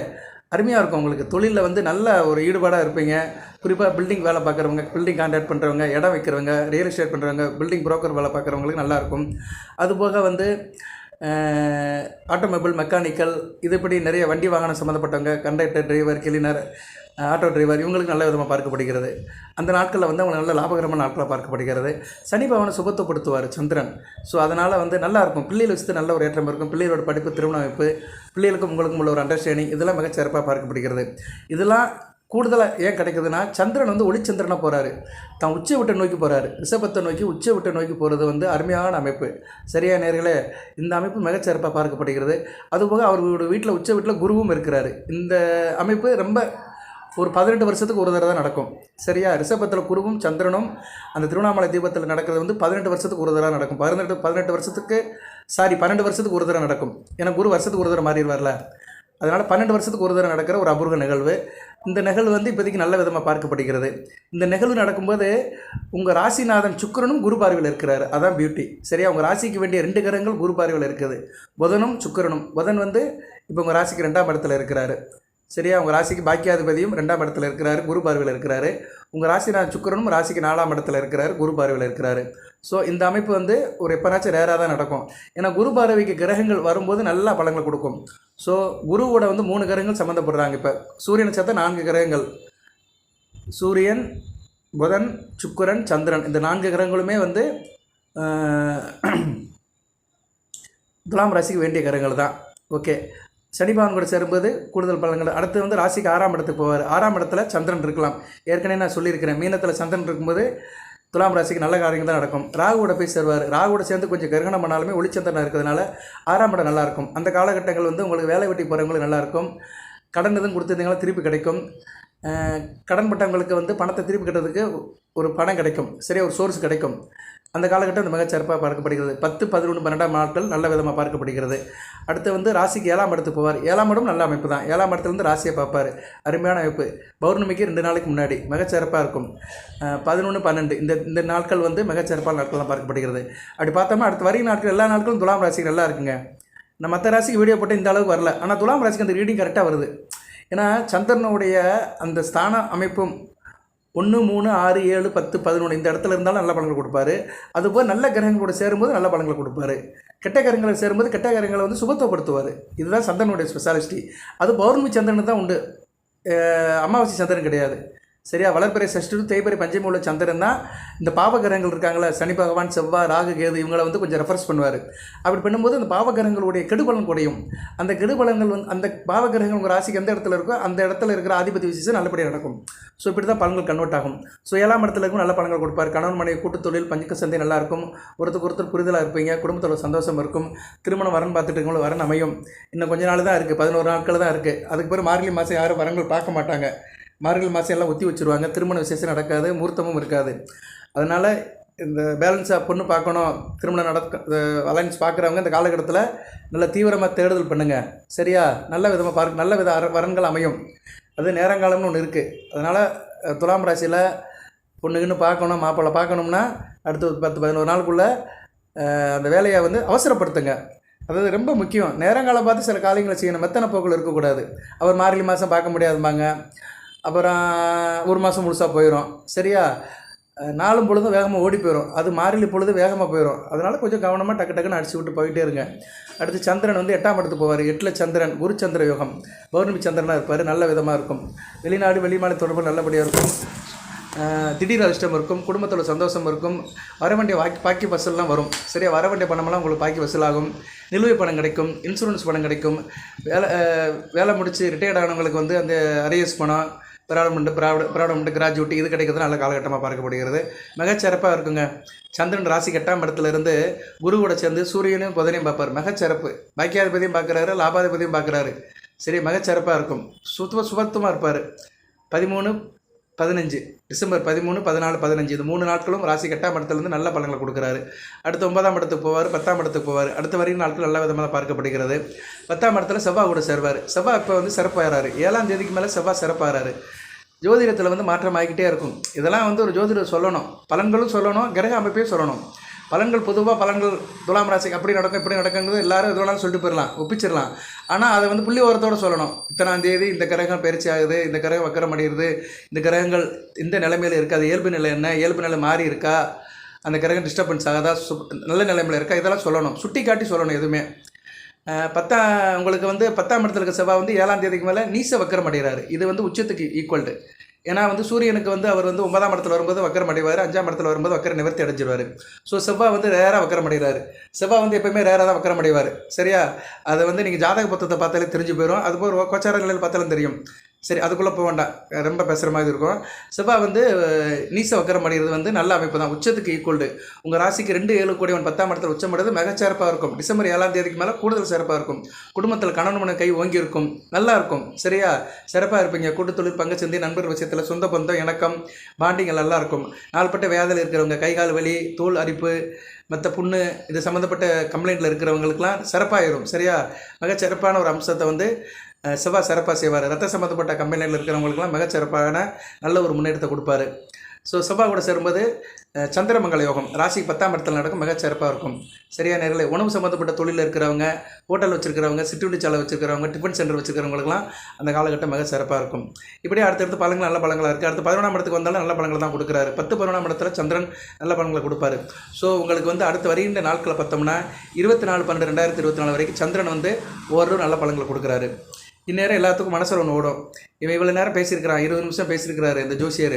அருமையாக இருக்கும் உங்களுக்கு. தொழிலில் வந்து நல்ல ஒரு ஈடுபாடாக இருப்பீங்க. குறிப்பாக பில்டிங் வேலை பார்க்குறவங்க பில்டிங் கான்ட்ராக்ட் பண்ணுறவங்க இடம் வைக்கிறவங்க ரியல் எஸ்டேட் பண்ணுறவங்க பில்டிங் புரோக்கர் வேலை பார்க்குறவங்களுக்கு நல்லாயிருக்கும் அதுபோக வந்து ஆட்டோமொபைல் மெக்கானிக்கல் இதுபடி நிறைய வண்டி வாகனம் சம்மந்தப்பட்டவங்க conductor driver cleaner auto driver இவங்களுக்கு நல்ல விதமாக பார்க்கப்படுகிறது. அந்த நாட்களில் வந்து அவங்க நல்ல லாபகரமான நாட்களாக பார்க்கப்படுகிறது. சனி பவனை சுபத்துப்படுத்துவார் சந்திரன். ஸோ அதனால் வந்து நல்லா இருக்கும். பிள்ளைகள் வச்சு நல்ல ஒரு ஏற்றம் இருக்கும். பிள்ளைகளோட படிப்பு திருமண அமைப்பு பிள்ளைகளுக்கும் உங்களுக்கும் உள்ள ஒரு அண்டர்ஸ்டாண்டிங் இதெல்லாம் மிகச்சிறப்பாக பார்க்கப்படுகிறது. இதெல்லாம் கூடுதலாக ஏன் கிடைக்குதுன்னா சந்திரன் வந்து ஒளிச்சந்திரனாக போகிறாரு தான் உச்ச விட்ட நோக்கி போகிறாரு ரிஷபத்தை நோக்கி உச்ச விட்ட நோக்கி போகிறது வந்து அருமையான அமைப்பு. சரியான நேர்களே? இந்த அமைப்பு மிகச்சிறப்பாக பார்க்கப்படுகிறது. அதுபோக அவர்களுடைய வீட்டில் உச்ச வீட்டில் குருவும் இருக்கிறாரு. இந்த அமைப்பு ரொம்ப ஒரு பதினெட்டு வருஷத்துக்கு ஒரு தடவை தான் நடக்கும். சரியா? ரிஷபத்தில் குருவும் சந்திரனும் அந்த திருவண்ணாமலை தீபத்தில் நடக்கிறது வந்து பதினெட்டு வருஷத்துக்கு ஒரு தடவை நடக்கும். பதினெட்டு பதினெட்டு வருஷத்துக்கு சாரி பன்னெண்டு வருஷத்துக்கு ஒரு தடவை நடக்கும். ஏன்னா குரு வருஷத்துக்கு ஒரு தடவை மாறிடுவார்ல. அதனால் பன்னெண்டு வருஷத்துக்கு ஒரு தடவை நடக்கிற ஒரு அபூர்வ நிகழ்வு. இந்த நிகழ்வு வந்து இப்போதைக்கு நல்ல விதமாக பார்க்கப்படுகிறது. இந்த நிகழ்வு நடக்கும்போது உங்கள் ராசிநாதன் சுக்கிரனும் குரு பார்வையில் இருக்கிறார். அதான் பியூட்டி சரியா? உங்கள் ராசிக்கு வேண்டிய ரெண்டு கிரகங்கள் குரு பார்வையில் இருக்குது. புதனும் சுக்கிரனும். புதன் வந்து இப்போ உங்கள் ராசிக்கு ரெண்டாம் இடத்துல இருக்கிறாரு. சரியா? உங்கள் ராசிக்கு பாக்கியாதிபதியும் ரெண்டாம் இடத்துல இருக்கிறாரு குரு பார்வையில் இருக்கிறாரு. உங்கள் ராசி நான் சுக்கிரனும் ராசிக்கு நாலாம் இடத்துல இருக்கிறாரு குரு பார்வையில் இருக்கிறாரு. ஸோ இந்த அமைப்பு வந்து ஒரு எப்போனாச்சும் ரேராக தான் நடக்கும். ஏன்னா குரு பார்வைக்கு கிரகங்கள் வரும்போது நல்லா பலன்களை கொடுக்கும். ஸோ குருவோட வந்து மூணு கிரகங்கள் சம்மந்தப்படுறாங்க இப்போ. சூரியனை சேர்த்த நான்கு கிரகங்கள். சூரியன் புதன் சுக்கிரன் சந்திரன். இந்த நான்கு கிரகங்களுமே வந்து துலாம் ராசிக்கு வேண்டிய கிரகங்கள் தான். ஓகே சனி பகவான் கூட சேரும்போது கூடுதல் பலன்கள். அடுத்து வந்து ராசிக்கு ஆறாம் இடத்துக்கு போவார். ஆறாம் இடத்துல சந்திரன் இருக்கலாம். ஏற்கனவே நான் சொல்லியிருக்கிறேன். மீனத்தில் சந்திரன் இருக்கும்போது துலாம் ராசிக்கு நல்ல காரியங்கள் தான் நடக்கும். ராகுவோட போய் சேருவார். ராகுவோட சேர்ந்து கொஞ்சம் கிரகணம் பண்ணாலுமே ஒளிச்சந்திரன் இருக்கிறதுனால ஆறாம் இடம் நல்லாயிருக்கும் அந்த காலகட்டங்கள் வந்து உங்களுக்கு வேலை வெட்டி போகிறவங்களுக்கு நல்லாயிருக்கும் கடன் எதுவும் கொடுத்துருந்தீங்களா திருப்பி கிடைக்கும். கடன் பட்டவங்களுக்கு வந்து பணத்தை திருப்பி கட்டுறதுக்கு ஒரு பணம் கிடைக்கும். சரியா? ஒரு சோர்ஸ் கிடைக்கும். அந்த காலகட்டம் அந்த மிகச்சிறப்பாக பார்க்கப்படுகிறது. பத்து பதினொன்று பன்னெண்டாம் நாட்கள் நல்ல விதமாக பார்க்கப்படுகிறது. அடுத்து வந்து ராசிக்கு ஏழாம் இடத்துக்கு போவார். ஏழாம் இடம் நல்ல அமைப்பு தான். ஏழாம் இடத்துலேருந்து ராசியை பார்ப்பார். அருமையான அமைப்பு. பௌர்ணமிக்கு ரெண்டு நாளைக்கு முன்னாடி மிகச்சிறப்பாக இருக்கும். பதினொன்று பன்னெண்டு. இந்த இந்த நாட்கள் வந்து மிகச்சிறப்பான நாட்கள்லாம் பார்க்கப்படுகிறது. அப்படி பார்த்தோம்னா அடுத்து வரி நாட்கள் எல்லா நாட்களும் துலாம் ராசிக்கு நல்லா இருக்குங்க. நான் மற்ற ராசிக்கு வீடியோ போட்டு இந்த அளவுக்கு வரல. ஆனால் துலாம் ராசிக்கு அந்த ரீடிங் கரெக்டாக வருது. ஏன்னா சந்திரனுடைய அந்த ஸ்தான அமைப்பும் ஒன்று மூணு ஆறு ஏழு பத்து பதினொன்று இந்த இடத்துல இருந்தாலும் நல்ல பலன்கள் கொடுப்பாரு. அதுபோல் நல்ல கிரகங்களோட கூட சேரும்போது நல்ல பலன்களை கொடுப்பாரு. கெட்ட கிரகங்களை சேரும்போது கெட்ட கிரகங்களை வந்து சுபத்துவப்படுத்துவார். இதுதான் சந்திரனுடைய ஸ்பெஷாலிட்டி அது பௌர்ணமி சந்திரன் தான் உண்டு. அமாவாசை சந்திரன் கிடையாது. சரியா? வளர்பிறை சஷ்டி தேய்பறை பஞ்சமி உள்ள சந்திரன் தான் இந்த பாவகிரகங்கள் இருக்காங்களே சனி பகவான் செவ்வாய் ராகு கேது இவங்களை வந்து கொஞ்சம் ரெஃபர்ஸ் பண்ணுவார். அப்படி பண்ணும்போது அந்த பாவகிரகங்களுடைய கெடுபலன் குறையும். அந்த கெடுபலங்கள் வந்து அந்த பாவகிரகங்கள் உங்கள் ராசிக்கு எந்த இடத்துல இருக்கோ அந்த இடத்துல இருக்கிற ஆதிபதி விசேஷம் நல்லபடியாக நடக்கும். ஸோ இப்படி தான் பலன்கள் கன்வெர்ட் ஆகும். ஸோ ஏழாம் இடத்துல இருக்கும் நல்ல பலன்கள் கொடுப்பார். கணவன் மனைவி கூட்டுத் தொழில் பஞ்சுக்க சந்தை நல்லா இருக்கும். ஒருத்தருக்கு ஒருத்தர் புரிதலாக இருப்பீங்க குடும்பத்தோட சந்தோஷம் இருக்கும். திருமணம் வரன் பார்த்துட்டு இருக்கவங்களும் வரன் அமையும். இன்னும் கொஞ்ச நாள் தான் இருக்குது பதினோரு நாட்கள் தான் இருக்குது அதுக்கு பிறகு மார்கழி மாதம் யாரும் வரங்கள் பார்க்க மாட்டாங்க. மார்கழி மாதம் எல்லாம் ஒத்தி வச்சுருவாங்க. திருமண விசேஷம் நடக்காது முகூர்த்தமும் இருக்காது. அதனால் இந்த பேலன்ஸாக பொண்ணு பார்க்கணும் திருமணம் நடக்க அலைன்ஸ் பார்க்குறவங்க இந்த காலகட்டத்தில் நல்ல தீவிரமாக தேடுதல் பண்ணுங்கள் சரியா? நல்ல விதமாக பார்க்க நல்ல வித அர- வரன்கள் அமையும். அது நேரங்காலம்னு ஒன்று இருக்குது அதனால் துலாம் ராசியில் பொண்ணுக்குன்னு பார்க்கணும் மாப்பிள்ளை பார்க்கணும்னா அடுத்து பத்து பதினோரு நாளுக்குள்ளே அந்த வேலையை வந்து அவசரப்படுத்துங்க. அதாவது ரொம்ப முக்கியம். நேரங்காலம் பார்த்து சில காரியங்களை செய்யணும். மெத்தனை போக்கில் இருக்கக்கூடாது. அவர் மார்கழி மாதம் பார்க்க முடியாதும்பாங்க. அப்புறம் ஒரு மாதம் முழுசாக போயிடும் சரியா? நாளும் பொழுதும் வேகமாக ஓடி போயிடும் அது மாறிலி பொழுது வேகமாக போயிடும் அதனால் கொஞ்சம் கவனமாக டக்கு டக்குன்னு அடிச்சு விட்டு போயிட்டே இருங்க. அடுத்து சந்திரன் வந்து எட்டாம் இடத்துக்கு போவார். எட்டில் சந்திரன் குரு சந்திர யோகம். பௌர்ணமி சந்திரனாக இருப்பார். நல்ல விதமாக இருக்கும். வெளிநாடு வெளிமாநில தொடர்பு நல்லபடியாக இருக்கும். திடீர் அதிர்ஷ்டம் இருக்கும். குடும்பத்தோட சந்தோஷம் இருக்கும். வரவண்டிய வாக்கி பாக்கி வசூல்லாம் வரும். சரியா? வரவண்டிய பணமெல்லாம் உங்களுக்கு பாக்கி வசூலாகும். நிலுவை பணம் கிடைக்கும். இன்சூரன்ஸ் பணம் கிடைக்கும். வேலை வேலை முடித்து ரிட்டையர்ட் ஆனவங்களுக்கு வந்து அந்த அரியர்ஸ் பணம் பிராடமெண்ட் பிராவிட பிராடமெண்ட் கிராஜுவிட்டி இது கிடைக்கிறது நல்ல காலகட்டமாக பார்க்கப்படுகிறது. மிகச்சிறப்பாக இருக்குங்க. சந்திரன் ராசி எட்டாம் இடத்துலேருந்து குருவோட சேர்ந்து சூரியனையும் புதனையும் பார்ப்பார். மிகச்சிறப்பு. பாக்கியாதிபதியும் பார்க்குறாரு லாபாதிபதியும் பார்க்குறாரு. சரி மிகச்சிறப்பாக இருக்கும். சுத்துவ சுபத்துவமாக இருப்பார். பதிமூணு பதினஞ்சு. டிசம்பர் பதிமூணு பதினாலு பதினஞ்சு. இது மூணு நாட்களும் ராசி கட்டாம் இடத்துலேருந்து நல்ல பலன்களை கொடுக்குறாரு. அடுத்து ஒன்பதாம் இடத்துக்கு போவார் பத்தாம் இடத்துக்கு போவார். அடுத்த வரையும் நாட்கள் நல்ல விதமாக பார்க்கப்படுகிறது. பத்தாம் இடத்துல செவ்வாய் கூட சேர்வார். செவ்வாய் இப்போ வந்து சிறப்பாகிறாரு ஏழாம் தேதிக்கு மேலே செவ்வாய் சிறப்பாகிறாரு ஜோதிடத்தில் வந்து மாற்றம் ஆகிக்கிட்டே இருக்கும். இதெல்லாம் வந்து ஒரு ஜோதிடர் சொல்லணும். பலன்களும் சொல்லணும் கிரக அமைப்பையும் சொல்லணும். பலன்கள் பொதுவாக பலன்கள் துலாம் ராசிக்கு அப்படி நடக்கும் இப்படி நடக்குங்கிறது எல்லாரும் எது வேணாலும் சொல்லிட்டு போயிடலாம் ஒப்பிச்சிடலாம் ஆனால் அதை வந்து புள்ளி ஓரத்தோடு சொல்லணும். இத்தனாம் தேதி இந்த கிரகம் பயிற்சி ஆகுது இந்த கிரகம் வக்கரம் அடையுது இந்த கிரகங்கள் இந்த நிலைமையில் இருக்குது அது இயல்பு நிலை என்ன இயல்பு நிலை மாறி இருக்கா அந்த கிரகம் டிஸ்டர்பன்ஸ் ஆகாதா சு நல்ல நிலைமையில் இருக்கா இதெல்லாம் சொல்லணும். சுட்டி காட்டி சொல்லணும் எதுவுமே. பத்தாம் உங்களுக்கு வந்து பத்தாம் இடத்துல இருக்க செவ்வாய் வந்து ஏழாம் தேதிக்கு மேலே நீச வக்கரம் அடைகிறாரு. இது வந்து உச்சத்துக்கு ஈக்குவல்டு ஏன்னா வந்து சூரியனுக்கு வந்து அவர் வந்து ஒன்பதாம் இடத்துல வரும்போது வக்கரம் அடைவார் அஞ்சாம் இடத்துல வரும்போது வக்கர நிவர்த்தி அடைஞ்சிருவார். ஸோ செவ்வாய் வந்து ரேராக வக்கரம் அடைகிறாரு. செவ்வாய் வந்து எப்போயுமே ரேராக தான் வக்கரம் அடைவார். சரியா? அதை வந்து நீங்கள் ஜாதக புத்தகத்தை பார்த்தாலே தெரிஞ்சு போயிடும் அதுபோல் கோச்சார நிலையில் பார்த்தாலும் தெரியும். சரி அதுக்குள்ளே போக வேண்டாம். ரொம்ப பேசுகிற மாதிரி இருக்கும். செவ்வாய் வந்து நீச வக்கரம் அடைகிறது வந்து நல்ல அமைப்பு தான் உச்சத்துக்கு ஈக்குவல்டு உங்கள் ராசிக்கு ரெண்டு ஏழு கோடி ஒன் பத்தாம் இடத்துல உச்சம் அடைறது மிகச்சிறப்பாக இருக்கும். டிசம்பர் ஏழாம் தேதிக்கு மேலே கூடுதல் சிறப்பாக இருக்கும். குடும்பத்தில் கணவன் மன கை ஓங்கி இருக்கும். நல்லா இருக்கும். சரியா? சிறப்பாக இருப்பீங்க. கூட்டுத்தொழில் பங்கு சந்தை நண்பர் விஷயத்தில் சொந்த பந்தம் இணக்கம் பாண்டிங்கள் நல்லா இருக்கும். நாள்பட்ட வியாதியில் இருக்கிறவங்க கை கால் வலி தோல் அரிப்பு மற்ற புண்ணு இது சம்மந்தப்பட்ட கம்ப்ளைண்ட்டில் இருக்கிறவங்களுக்குலாம் சிறப்பாயிரும். சரியா? மிகச்சிறப்பான ஒரு அம்சத்தை வந்து செவ்வாய் சிறப்பாக செய்வார். ரத்த சம்மந்தப்பட்ட கம்பெனியில் இருக்கிறவங்களுக்குலாம் மிகச்சிறப்பான நல்ல ஒரு முன்னேற்றத்தை கொடுப்பாரு. ஸோ செவ்வாய் கூட சேரும்போது சந்திரமங்கல யோகம் ராசி பத்தாம் இடத்துல நடக்கும் மிக சிறப்பாக இருக்கும். சரியா நேரில்? உணவு சம்மந்தப்பட்ட தொழிலில் இருக்கிறவங்க ஹோட்டல் வச்சுருக்கிறவங்க சிற்றுண்டி சாலை டிஃபன் சென்டர் வச்சுருக்கிறவங்களுக்குலாம் அந்த காலகட்டம் மிக சிறப்பாக இருக்கும். இப்படியே அடுத்தடுத்து பழங்கள் நல்ல பழங்களாக இருக்குது அடுத்து பதினொன்றாம் இடத்துக்கு வந்தாலும் நல்ல பழங்கள் தான் கொடுக்குறாரு. பத்து பதினொன்றாம் இடத்துல சந்திரன் நல்ல பழங்களை கொடுப்பாரு. ஸோ உங்களுக்கு வந்து அடுத்து வருகின்ற நாட்களை பார்த்தோம்னா இருபத்தி நாலு பன்னெண்டு ரெண்டாயிரத்தி இருபத்தி நாலு வரைக்கும் சந்திரன் வந்து ஓரளவு நல்ல பழங்களை கொடுக்குறாரு. இந்நேரம் எல்லாத்துக்கும் மனசில் ஒன்று ஓடும். இவன் இவ்வளோ நேரம் பேசியிருக்கிறான் இருபது நிமிஷம் பேசியிருக்கிறாரு இந்த ஜோசியர்.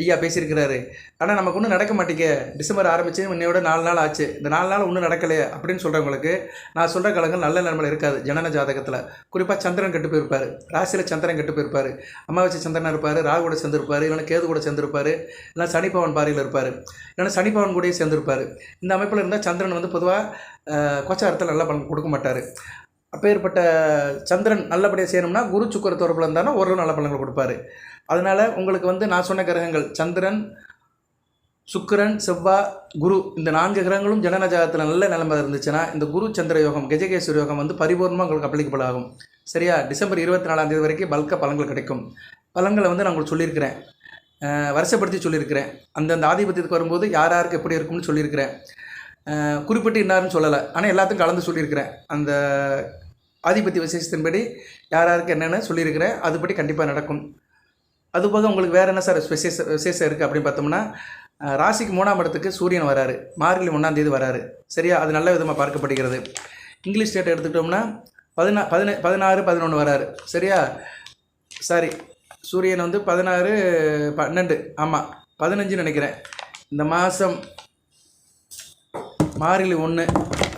ஐயா பேசியிருக்கிறாரு. ஆனால் நமக்கு ஒன்றும் நடக்க மாட்டேங்க. டிசம்பர் ஆரம்பிச்சு இன்னையோட நாலு நாள் ஆச்சு. இந்த நாலு நாள் ஒன்றும் நடக்கலையே அப்படின்னு சொல்கிறவங்களுக்கு நான் சொல்கிற காலங்கள் நல்ல நிலைமையில் இருக்காது. ஜனன ஜாதகத்தில். குறிப்பாக சந்திரன் கெட்டு போயிருப்பார். ராசியில் சந்திரன் கெட்டு போயிருப்பார். அமாவாசை சந்திரனாக இருப்பார். ராகு கூட சேர்ந்துருப்பார். இல்லைன்னா கேது கூட சேர்ந்துருப்பார். இல்லைனா சனிப்பவன் பாறையில் இருப்பார். இல்லைன்னா சனிப்பவன் கூடயே சேர்ந்துருப்பார். இந்த அமைப்பில் இருந்தால் சந்திரன் வந்து பொதுவாக கொச்சாரத்தில் நல்லா பலன் கொடுக்க மாட்டார். அப்பேற்பட்ட சந்திரன் நல்லபடியாக செய்யணும்னா குரு சுக்கர தொடர்பில் இருந்தாலும் ஓரளவு நல்ல பலன்கள் கொடுப்பாரு. அதனால் உங்களுக்கு வந்து நான் சொன்ன கிரகங்கள் சந்திரன் சுக்கிரன் செவ்வாய் குரு இந்த நான்கு கிரகங்களும் ஜனநஜாகத்தில் நல்ல நிலைமை இருந்துச்சுன்னா இந்த குரு சந்திர யோகம் கஜகேஸ்வர யோகம் வந்து பரிபூர்ணமாக உங்களுக்கு அப்ளிகபிள் ஆகும். சரியா? டிசம்பர் இருபத்தி நாலாம் தேதி வரைக்கும் பல்காக பலன்கள் கிடைக்கும். பலன்களை வந்து நான் உங்களுக்கு சொல்லியிருக்கிறேன். வருஷப்படுத்தி சொல்லியிருக்கிறேன். அந்தந்த ஆதிபத்தியத்துக்கு வரும்போது யார் யாருக்கு எப்படி இருக்கும்னு சொல்லியிருக்கிறேன். குறிப்பிட்டு இன்னாருன்னு சொல்லலை. ஆனால் எல்லாத்தையும் கலந்து சொல்லியிருக்கிறேன். அந்த ஆதிபத்திய விசேஷத்தின்படி யார் யாருக்கு என்னென்னு சொல்லியிருக்கிறேன் அதுபடி கண்டிப்பாக நடக்கும். அதுபோக உங்களுக்கு வேறு என்ன சார் விசேஷ விசேஷம் இருக்குது அப்படின்னு பார்த்தோம்னா ராசிக்கு மூணாம் இடத்துக்கு சூரியன் வராரு. மார்கழி ஒன்றாம் தேதி வராரு. சரியா? அது நல்ல விதமாக பார்க்கப்படுகிறது. இங்கிலீஷ் டேட் எடுத்துக்கிட்டோம்னா பதினா பதின பதினாறு பதினொன்று வராரு. சரியா? சாரி சூரியன் வந்து பதினாறு பன்னெண்டு. ஆமாம் பதினஞ்சுன்னு நினைக்கிறேன். இந்த மாதம் மாறிலி ஒன்று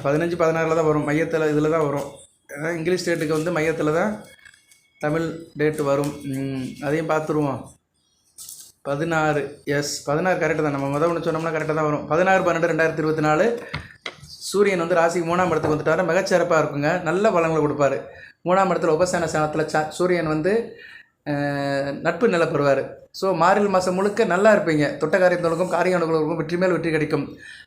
பதினஞ்சு பதினாறில் தான் வரும். மையத்தில் இதில் தான் வரும். ஏன்னா இங்கிலீஷ் டேட்டுக்கு வந்து மையத்தில் தான் தமிழ் டேட்டு வரும். அதையும் பார்த்துருவோம். பதினாறு எஸ் பதினாறு கரெக்டு தான். நம்ம முதல் ஒன்று சொன்னோம்னா கரெக்டாக தான் வரும். பதினாறு பன்னெண்டு ரெண்டாயிரத்தி இருபத்தி நாலு சூரியன் வந்து ராசிக்கு மூணாம் இடத்துக்கு வந்துட்டார். மிகச்சிறப்பாக இருக்குங்க. நல்ல பலங்களை கொடுப்பாரு. மூணாம் இடத்துல உபசன சாணத்தில் ச சூரியன் வந்து நட்பு நிலப்படுவார் ஸோ மார்கழி மாதம் முழுக்க நல்லா இருப்பீங்க. தொட்ட காரியங்களுக்கும் காரிய வெற்றி மேல் வெற்றி கிடைக்கும்.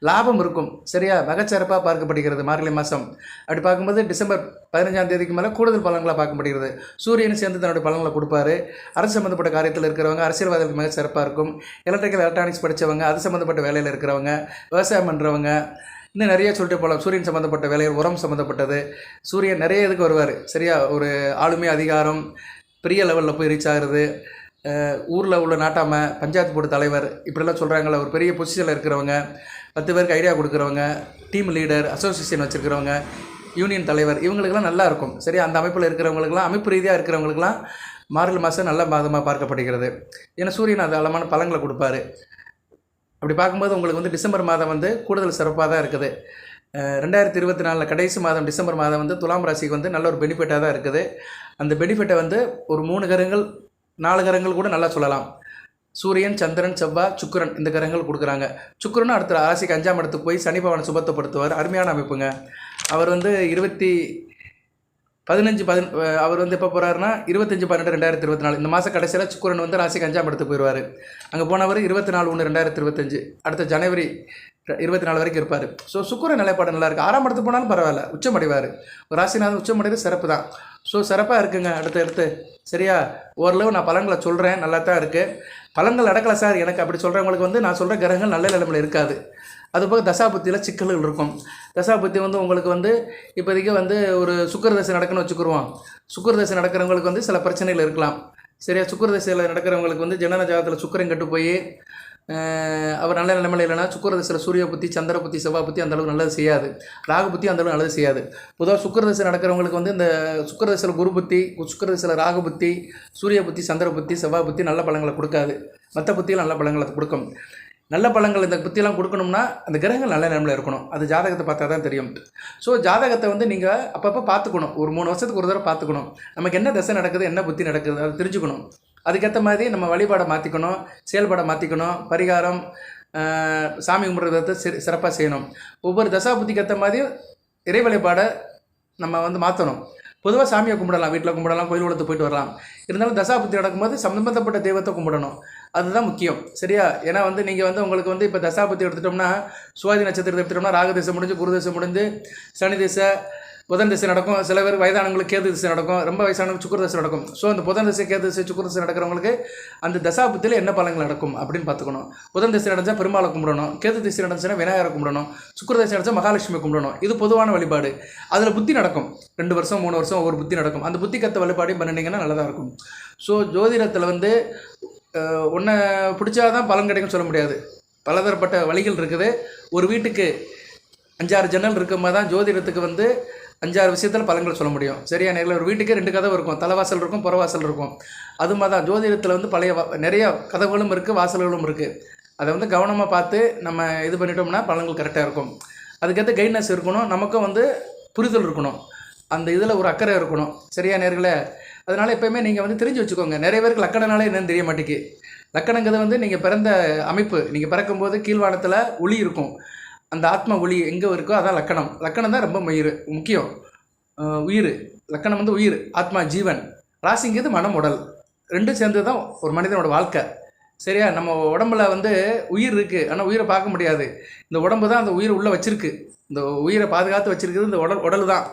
லாபம் இருக்கும். சரியா? மகச்சிறப்பாக பார்க்கப்படுகிறது மார்கழி மாதம் அப்படி பார்க்கும்போது டிசம்பர் பதினஞ்சாம் தேதிக்கு மேலே கூடுதல் பலன்களாக பார்க்கப்படுகிறது. சூரியன் சேர்ந்து தன்னுடைய பலன்களை கொடுப்பாரு. அரசு சம்மந்தப்பட்ட காரியத்தில் இருக்கிறவங்க அரசியல்வாதிகளுக்கு மிக சிறப்பாக இருக்கும். எலக்ட்ரிக்கல் எலக்ட்ரானிக்ஸ் படித்தவங்க அது சம்மந்தப்பட்ட வேலையில் இருக்கிறவங்க விவசாயம் பண்ணுறவங்க இன்னும் நிறைய சொல்லிட்டு போகலாம் சூரியன் சம்மந்தப்பட்ட வேலைகள் உரம் சம்மந்தப்பட்டது சூரியன் நிறைய இதுக்கு வருவார். சரியா? ஒரு ஆளுமை அதிகாரம் பெரிய லெவலில் போய் ரீச் ஆகிறது ஊரில் உள்ள நாட்டாம பஞ்சாயத்து போர்டு தலைவர் இப்படிலாம் சொல்கிறாங்களே ஒரு பெரிய பொசிஷனில் இருக்கிறவங்க பத்து பேருக்கு ஐடியா கொடுக்குறவங்க டீம் லீடர் அசோசியேஷன் வச்சுருக்கிறவங்க யூனியன் தலைவர் இவங்களுக்கெல்லாம் நல்லா இருக்கும். சரி அந்த அமைப்பில் இருக்கிறவங்களுக்கெல்லாம் அமைப்பு ரீதியாக இருக்கிறவங்களுக்கெல்லாம் மார்கழி மாதம் நல்ல மாதமாக பார்க்கப்படுகிறது. ஏன்னா சூரியன் அது அளமான பழங்களை கொடுப்பாரு. அப்படி பார்க்கும்போது உங்களுக்கு வந்து டிசம்பர் மாதம் வந்து கூடுதல் சிறப்பாக தான் இருக்குது. ரெண்டாயிரத்தி இருபத்தி நாலில் கடைசி மாதம் டிசம்பர் மாதம் வந்து துலாம் ராசிக்கு வந்து நல்ல ஒரு பெனிஃபிட்டாக தான் இருக்குது. அந்த பெனிஃபிட்டை வந்து ஒரு மூணு கரங்கள் நாலு கரங்கள் கூட நல்லா சொல்லலாம். சூரியன் சந்திரன் செவ்வாய் சுக்கிரன் இந்த கிரகங்கள் கொடுக்குறாங்க. சுக்கரனும் அடுத்த ராசிக்கு அஞ்சாம் இடத்துக்கு போய் சனி பவனை சுபத்தப்படுத்துவார் அருமையான அமைப்புங்க. அவர் வந்து இருபத்தி பதினஞ்சு பதின அவர் வந்து எப்போ போகிறாருன்னா இருபத்தஞ்சு பன்னெண்டு ரெண்டாயிரத்தி இருபத்தி நாலு இந்த மாதம் கடைசியில் சுக்கிரன் வந்து ராசிக்கு அஞ்சாம் இடத்துக்கு போயிடுவார் அங்கே போனவர் இருபத்தி நாலு ஒன்று ரெண்டாயிரத்தி இருபத்தஞ்சு. அடுத்த ஜனவரி இருபத்தி நாலு வரைக்கும் இருப்பார். ஸோ சுக்கிர நிலைப்பாடு நல்லா இருக்குது ஆறாம் இடத்துக்கு போனாலும் பரவாயில்ல. உச்சமடைவார். ஒரு ராசிநாதன் உச்சமடைவது சிறப்பு தான். ஸோ சிறப்பாக இருக்குங்க. அடுத்து அடுத்து. சரியா? ஓரளவு நான் பலன்களை சொல்கிறேன் நல்லா தான் இருக்குது பலன்கள் நடக்கலை சார். எனக்கு அப்படி சொல்கிறவங்களுக்கு வந்து நான் சொல்கிற கிரகங்கள் நல்ல நிலைமையில் இருக்காது. அதுபோக தசாபுத்தியில் சிக்கல்கள் இருக்கும். தசாபுத்தி வந்து உங்களுக்கு வந்து இப்போதைக்கு வந்து ஒரு சுக்கர தசை நடக்குன்னு வச்சுக்கிருவோம். சுக்கர தசை நடக்கிறவங்களுக்கு வந்து சில பிரச்சனைகள் இருக்கலாம். சரியா? சுக்கர தசையில் நடக்கிறவங்களுக்கு வந்து ஜனன ஜாதத்தில் சுக்கரம் கெட்டு போய் அவர் நல்ல நிலைமையில் இல்லைனா சுக்கர தசையில் சூரிய புத்தி சந்திர புத்தி செவ்வாய் புத்தி அந்த அளவுக்கு நல்லது செய்யாது. ராகு புத்தி அந்தளவுக்கு நல்லது செய்யாது. பொதுவாக சுக்கர தசை நடக்கிறவங்களுக்கு வந்து இந்த சுக்கர தசையில் குரு புத்தி சுக்கர தசையில் ராகு புத்தி சூரிய புத்தி சந்திர புத்தி செவ்வாய் புத்தி நல்ல பழங்களை கொடுக்காது. மற்ற புத்தியில் நல்ல பழங்களை கொடுக்கும். நல்ல பழங்கள் இந்த புத்தியெல்லாம் கொடுக்கணும்னா அந்த கிரகங்கள் நல்ல நிலமில் இருக்கணும். அது ஜாதகத்தை பார்த்தா தான் தெரியும். ஸோ ஜாதகத்தை வந்து நீங்கள் அப்பப்போ பார்த்துக்கணும். ஒரு மூணு வருஷத்துக்கு ஒரு தடவை பார்த்துக்கணும். நமக்கு என்ன தசை நடக்குது என்ன புத்தி நடக்குது அதை தெரிஞ்சுக்கணும். அதுக்கேற்ற மாதிரி நம்ம வழிபாடை மாற்றிக்கணும் செயல்பாடை மாற்றிக்கணும் பரிகாரம் சாமி கும்பிட்றத சிறப்பாக செய்யணும். ஒவ்வொரு தசா புத்திக்கு ஏற்ற மாதிரி இறை வழிபாடை நம்ம வந்து மாற்றணும் பொதுவாக சாமியை கும்பிடலாம் வீட்டில் கும்பிடலாம் கோயில் குளத்து போயிட்டு வரலாம். இருந்தாலும் தசாபுத்தி நடக்கும்போது சம்பந்தப்பட்ட தெய்வத்தை கும்பிடணும். அதுதான் முக்கியம். சரியா? ஏன்னா வந்து நீங்கள் வந்து உங்களுக்கு வந்து இப்போ தசாபுத்தி எடுத்துட்டோம்னா சுவாதி நட்சத்திரத்தை எடுத்துட்டோம்னா ராக திசை முடிஞ்சு குரு திசை முடிஞ்சு சனி திசை புதன் திசை நடக்கும். சில பேர் வயதானவங்களுக்கு கேது திசை நடக்கும். ரொம்ப வயசானவங்க சுக்கர திசை நடக்கும். ஸோ அந்த புதன் திசை கேது திசை சுக்கர திசை நடக்கிறவங்களுக்கு அந்த தசாபத்தில் என்ன பலங்கள் நடக்கும் அப்படின்னு பார்த்துக்கணும். புதன் திசை நடந்தால் பெருமாளை கும்பிடணும். கேது திசை நடந்துச்சுன்னா விநாயகரை கும்பிடணும். சுக்கர திசை நடந்தால் மகாலட்சுமி கும்பிடணும். இது பொதுவான வழிபாடு. அதில் புத்தி நடக்கும். ரெண்டு வருஷம் மூணு வருஷம் ஒவ்வொரு புத்தி நடக்கும். அந்த புத்தி கத்த வழிபாடையும் பண்ணினீங்கன்னா நல்லதாக இருக்கும். ஸோ ஜோதிடத்தில் வந்து ஒன்றை பிடிச்சாதான் பலன் கிடைக்கும்னு சொல்ல முடியாது. பலதரப்பட்ட வழிகள் இருக்குது. ஒரு வீட்டுக்கு அஞ்சாறு ஜன்னல் இருக்கும்போது தான் ஜோதிடத்துக்கு வந்து அஞ்சாறு விஷயத்தில் பலன்கள் சொல்ல முடியும். சரியா நேரில் ஒரு வீட்டுக்கே ரெண்டு கதவு இருக்கும். தலைவாசல் இருக்கும் புறவாசல் இருக்கும். அது மாதிரி தான். ஜோதிடத்தில் வந்து பழைய நிறைய கதவுகளும் இருக்குது வாசல்களும் இருக்குது அதை வந்து கவனமாக பார்த்து நம்ம இது பண்ணிட்டோம்னா பலன்கள் கரெக்டாக இருக்கும். அதுக்கேற்ற கைட்னஸ் இருக்கணும். நமக்கும் வந்து புரிதல் இருக்கணும். அந்த இதில் ஒரு அக்கறை இருக்கணும். சரியா நேர்களே? அதனால் எப்போயுமே நீங்கள் வந்து தெரிஞ்சு வச்சுக்கோங்க. நிறைய பேருக்கு லக்கணனாலே என்னன்னு தெரிய மாட்டேங்குது. லக்கணங்கிறது வந்து நீங்கள் பிறந்த அமைப்பு. நீங்கள் பிறக்கும்போது கீழ்வானத்தில் ஒளி இருக்கும். அந்த ஆத்மா ஒளி எங்கே இருக்கோ அதான் லக்கணம். லக்கணம் தான் ரொம்ப உயிர் முக்கியம். உயிர். லக்கணம் வந்து உயிர் ஆத்மா ஜீவன். ராசிங்கிறது மனம் உடல். ரெண்டும் சேர்ந்து தான் ஒரு மனிதனோட வாழ்க்கை. சரியா? நம்ம உடம்புல வந்து உயிர் இருக்குது ஆனால் உயிரை பார்க்க முடியாது. இந்த உடம்பு தான் அந்த உயிரை உள்ளே வச்சிருக்கு. இந்த உயிரை பாதுகாத்து வச்சிருக்கிறது இந்த உடல் உடல் தான்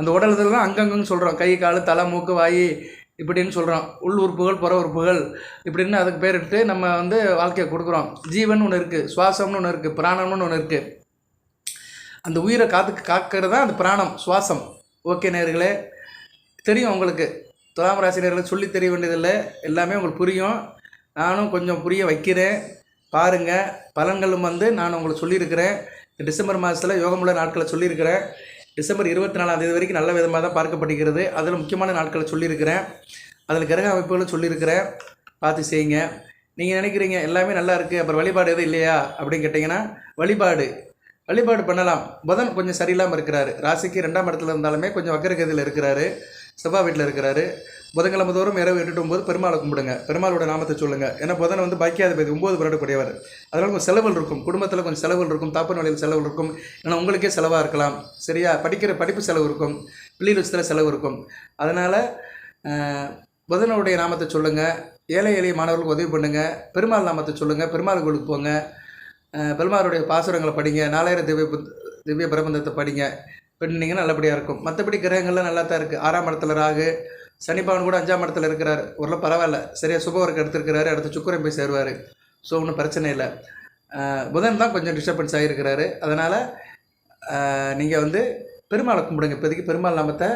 அந்த உடல் இதில் அங்கங்கன்னு சொல்கிறோம் கை கால் தலை மூக்கு வாய் இப்படின்னு சொல்கிறோம் உள் உறுப்புகள் புற உறுப்புகள். இப்படின்னு அதுக்கு பேரிட்டு நம்ம வந்து வாழ்க்கையை கொடுக்குறோம். ஜீவன் ஒன்று இருக்குது சுவாசம்னு ஒன்று இருக்குது பிராணம்னு ஒன்று இருக்குது அந்த உயிரை காத்து காக்கிறது தான் அந்த பிராணம் சுவாசம். ஓகே நேர்களே தெரியும் உங்களுக்கு. துலாம் ராசி நேர்களை சொல்லி தெரிய வேண்டியதில்லை. எல்லாமே உங்களுக்கு புரியும். நானும் கொஞ்சம் புரிய வைக்கிறேன். பாருங்கள் பலன்களும் வந்து நான் உங்களுக்கு சொல்லியிருக்கிறேன். டிசம்பர் மாதத்தில் யோகமுள்ள நாட்களை சொல்லியிருக்கிறேன். டிசம்பர் இருபத்தி நாலாம் தேதி வரைக்கும் நல்ல விதமாக தான் பார்க்கப்படுகிறது அதில் முக்கியமான நாட்களை சொல்லியிருக்கிறேன். அதில் கிரக அமைப்புகளும் சொல்லியிருக்கிறேன். பார்த்து செய்யுங்க. நீங்கள் நினைக்கிறீங்க எல்லாமே நல்லா இருக்குது அப்புறம் வழிபாடு எதுவும் இல்லையா? அப்படின்னு கேட்டிங்கன்னா வழிபாடு. வழிபாடு பண்ணலாம். புதன் கொஞ்சம் சரியில்லாமல் இருக்கிறாரு. ராசிக்கு ரெண்டாம் இடத்துல இருந்தாலுமே கொஞ்சம் வக்கரகதியில் இருக்கிறாரு. செவ்வாய் வீட்டில் இருக்கிறாரு. புதன்கிழமை தோறும் இரவு எட்டு ஒம்பது பெருமாளை கும்பிடுங்க. பெருமாளோட நாமத்தை சொல்லுங்கள் ஏன்னா புதன் வந்து பாக்கியாதிபதி ஒம்பது வருடக்கூடியவர் அதனால் கொஞ்சம் செலவுகள் இருக்கும். குடும்பத்தில் கொஞ்சம் செலவுகள் இருக்கும். தாப்பன் வழியில் செலவு இருக்கும். ஏன்னா உங்களுக்கே செலவாக இருக்கலாம். சரியா? படிக்கிற படிப்பு செலவு இருக்கும். பிள்ளைகள் விஷயத்தில் செலவு இருக்கும். அதனால் புதனுடைய நாமத்தை சொல்லுங்கள் ஏழை எளிய மாணவர்களுக்கு உதவி பண்ணுங்கள் பெருமாள் நாமத்தை சொல்லுங்கள் பெருமாள் கோயிலுக்கு போங்க. பெருமாளுடைய பாசுரங்களை படிங்க. நாலாயிரம் திவ்ய திவ்ய பிரபந்தத்தை படிங்க. பண்ணிங்கன்னா நல்லபடியாக இருக்கும். மற்றபடி கிரகங்கள்லாம் நல்லா தான் இருக்குது ஆறாம் இடத்துல ராகு சனி கூட அஞ்சாம் இடத்துல இருக்கிறார். ஓரளவு பரவாயில்ல. சரியாக சுபவர்க்கு எடுத்துருக்கிறாரு. அடுத்து சுக்கரன் போய் சேருவார். ஸோ ஒன்றும் பிரச்சனை இல்லை. புதன் தான் கொஞ்சம் டிஸ்டர்பன்ஸ் ஆகியிருக்கிறாரு அதனால் நீங்கள் வந்து பெருமாளை கும்பிடுங்க. இப்போதைக்கு பெருமாள் நாமத்தை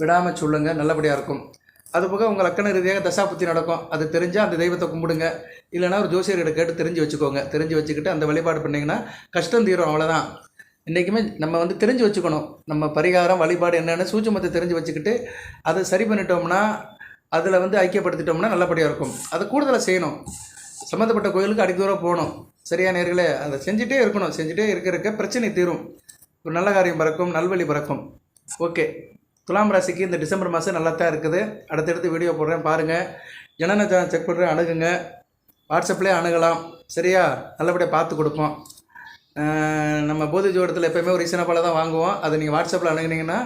விடாமல் சொல்லுங்கள் நல்லபடியாக இருக்கும். அதுபோக உங்கள் லக்கண ரீதியாக தசாபுத்தி நடக்கும். அது தெரிஞ்சால் அந்த தெய்வத்தை கும்பிடுங்க. இல்லைன்னா ஒரு ஜோசியர்கிட்ட கேட்டு தெரிஞ்சு வச்சுக்கோங்க. தெரிஞ்சு வச்சுக்கிட்டு அந்த வழிபாடு பண்ணிங்கன்னா கஷ்டம் தீரும். அவ்வளோதான் இன்றைக்குமே நம்ம வந்து தெரிஞ்சு வச்சுக்கணும். நம்ம பரிகாரம் வழிபாடு என்னென்னு சூட்சுமத்தை தெரிஞ்சு வச்சுக்கிட்டு அதை சரி பண்ணிட்டோம்னா அதில் வந்து ஐக்கியப்படுத்திட்டோம்னா நல்லபடியாக இருக்கும். அதை கூடுதலாக செய்யணும். சம்மந்தப்பட்ட கோயிலுக்கு அடிக்க தூரம் போகணும். சரியா நேர்களே? அதை செஞ்சுட்டே இருக்கணும். செஞ்சுட்டே இருக்க இருக்க பிரச்சனை தீரும். ஒரு நல்ல காரியம் பிறக்கும் நல்வழி பிறக்கும். ஓகே. துலாம் ராசிக்கு இந்த டிசம்பர் மாதம் நல்லா தான் இருக்குது. அடுத்தடுத்து வீடியோ போடுறேன் பாருங்கள் ஜனன செக் பண்ணுறேன் அணுகுங்க. வாட்ஸ்அப்லேயே அணுகலாம். சரியா? நல்லபடியாக பார்த்து கொடுப்போம். நம்ம பொது ஜோடத்தில் எப்போயுமே ஒரு ரீசனபிளாக தான் வாங்குவோம். அதை நீங்கள் வாட்ஸ்அப்பில் அணுகுனீங்கன்னா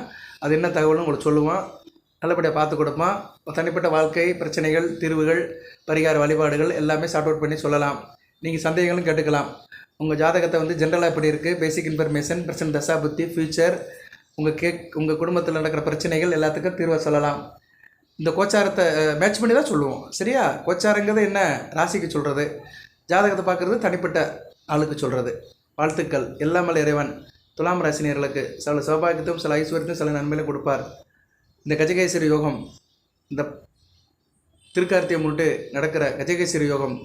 அது என்ன தகவல்னு உங்களுக்கு சொல்லுவோம். நல்லபடியாக பார்த்து கொடுப்போம். தனிப்பட்ட வாழ்க்கை பிரச்சனைகள் தீர்வுகள் பரிகார வழிபாடுகள் எல்லாமே சார்ட் அவுட் பண்ணி சொல்லலாம். நீங்கள் சந்தேகங்களும் கேட்டுக்கலாம். உங்கள் ஜாதகத்தை வந்து ஜென்ரலாக எப்படி இருக்குது பேசிக் இன்ஃபர்மேஷன் பிரச்சனை தசா புத்தி ஃபியூச்சர் உங்கள் கேக் உங்கள் குடும்பத்தில் நடக்கிற பிரச்சனைகள் எல்லாத்துக்கும் தீர்வை சொல்லலாம். இந்த கோச்சாரத்தை மேட்ச் பண்ணி தான் சொல்லுவோம். சரியா? கோச்சாரங்கிறது என்ன? ராசிக்கு சொல்கிறது ஜாதகத்தை பார்க்குறது தனிப்பட்ட ஆளுக்கு சொல்கிறது வாழ்த்துக்கள். எல்லாமல் இறைவன். துலாம் ராசினியர்களுக்கு சில சௌபாகியத்தையும் சில ஐஸ்வர்யத்தையும் சில நன்மையிலும் கொடுப்பார். இந்த கஜகேஸ்வரி யோகம் இந்த திருக்கார்த்தியை முன்னிட்டு நடக்கிற கஜகேஸ்வரி யோகம்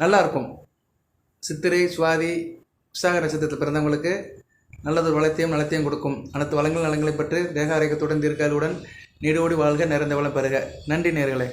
நல்லாயிருக்கும் சித்திரை சுவாதி விசாக நட்சத்திரத்தில் பிறந்தவங்களுக்கு நல்லதொரு வளத்தையும் நலத்தையும் கொடுக்கும். அனைத்து வளங்கள் நலங்களை பற்றி தேக ஆரோக்கியத்துடன் தீர்க்காலுடன் நீடோடி வாழ்க நிறைந்த வளம் பெறுக. நன்றி நேர்களே.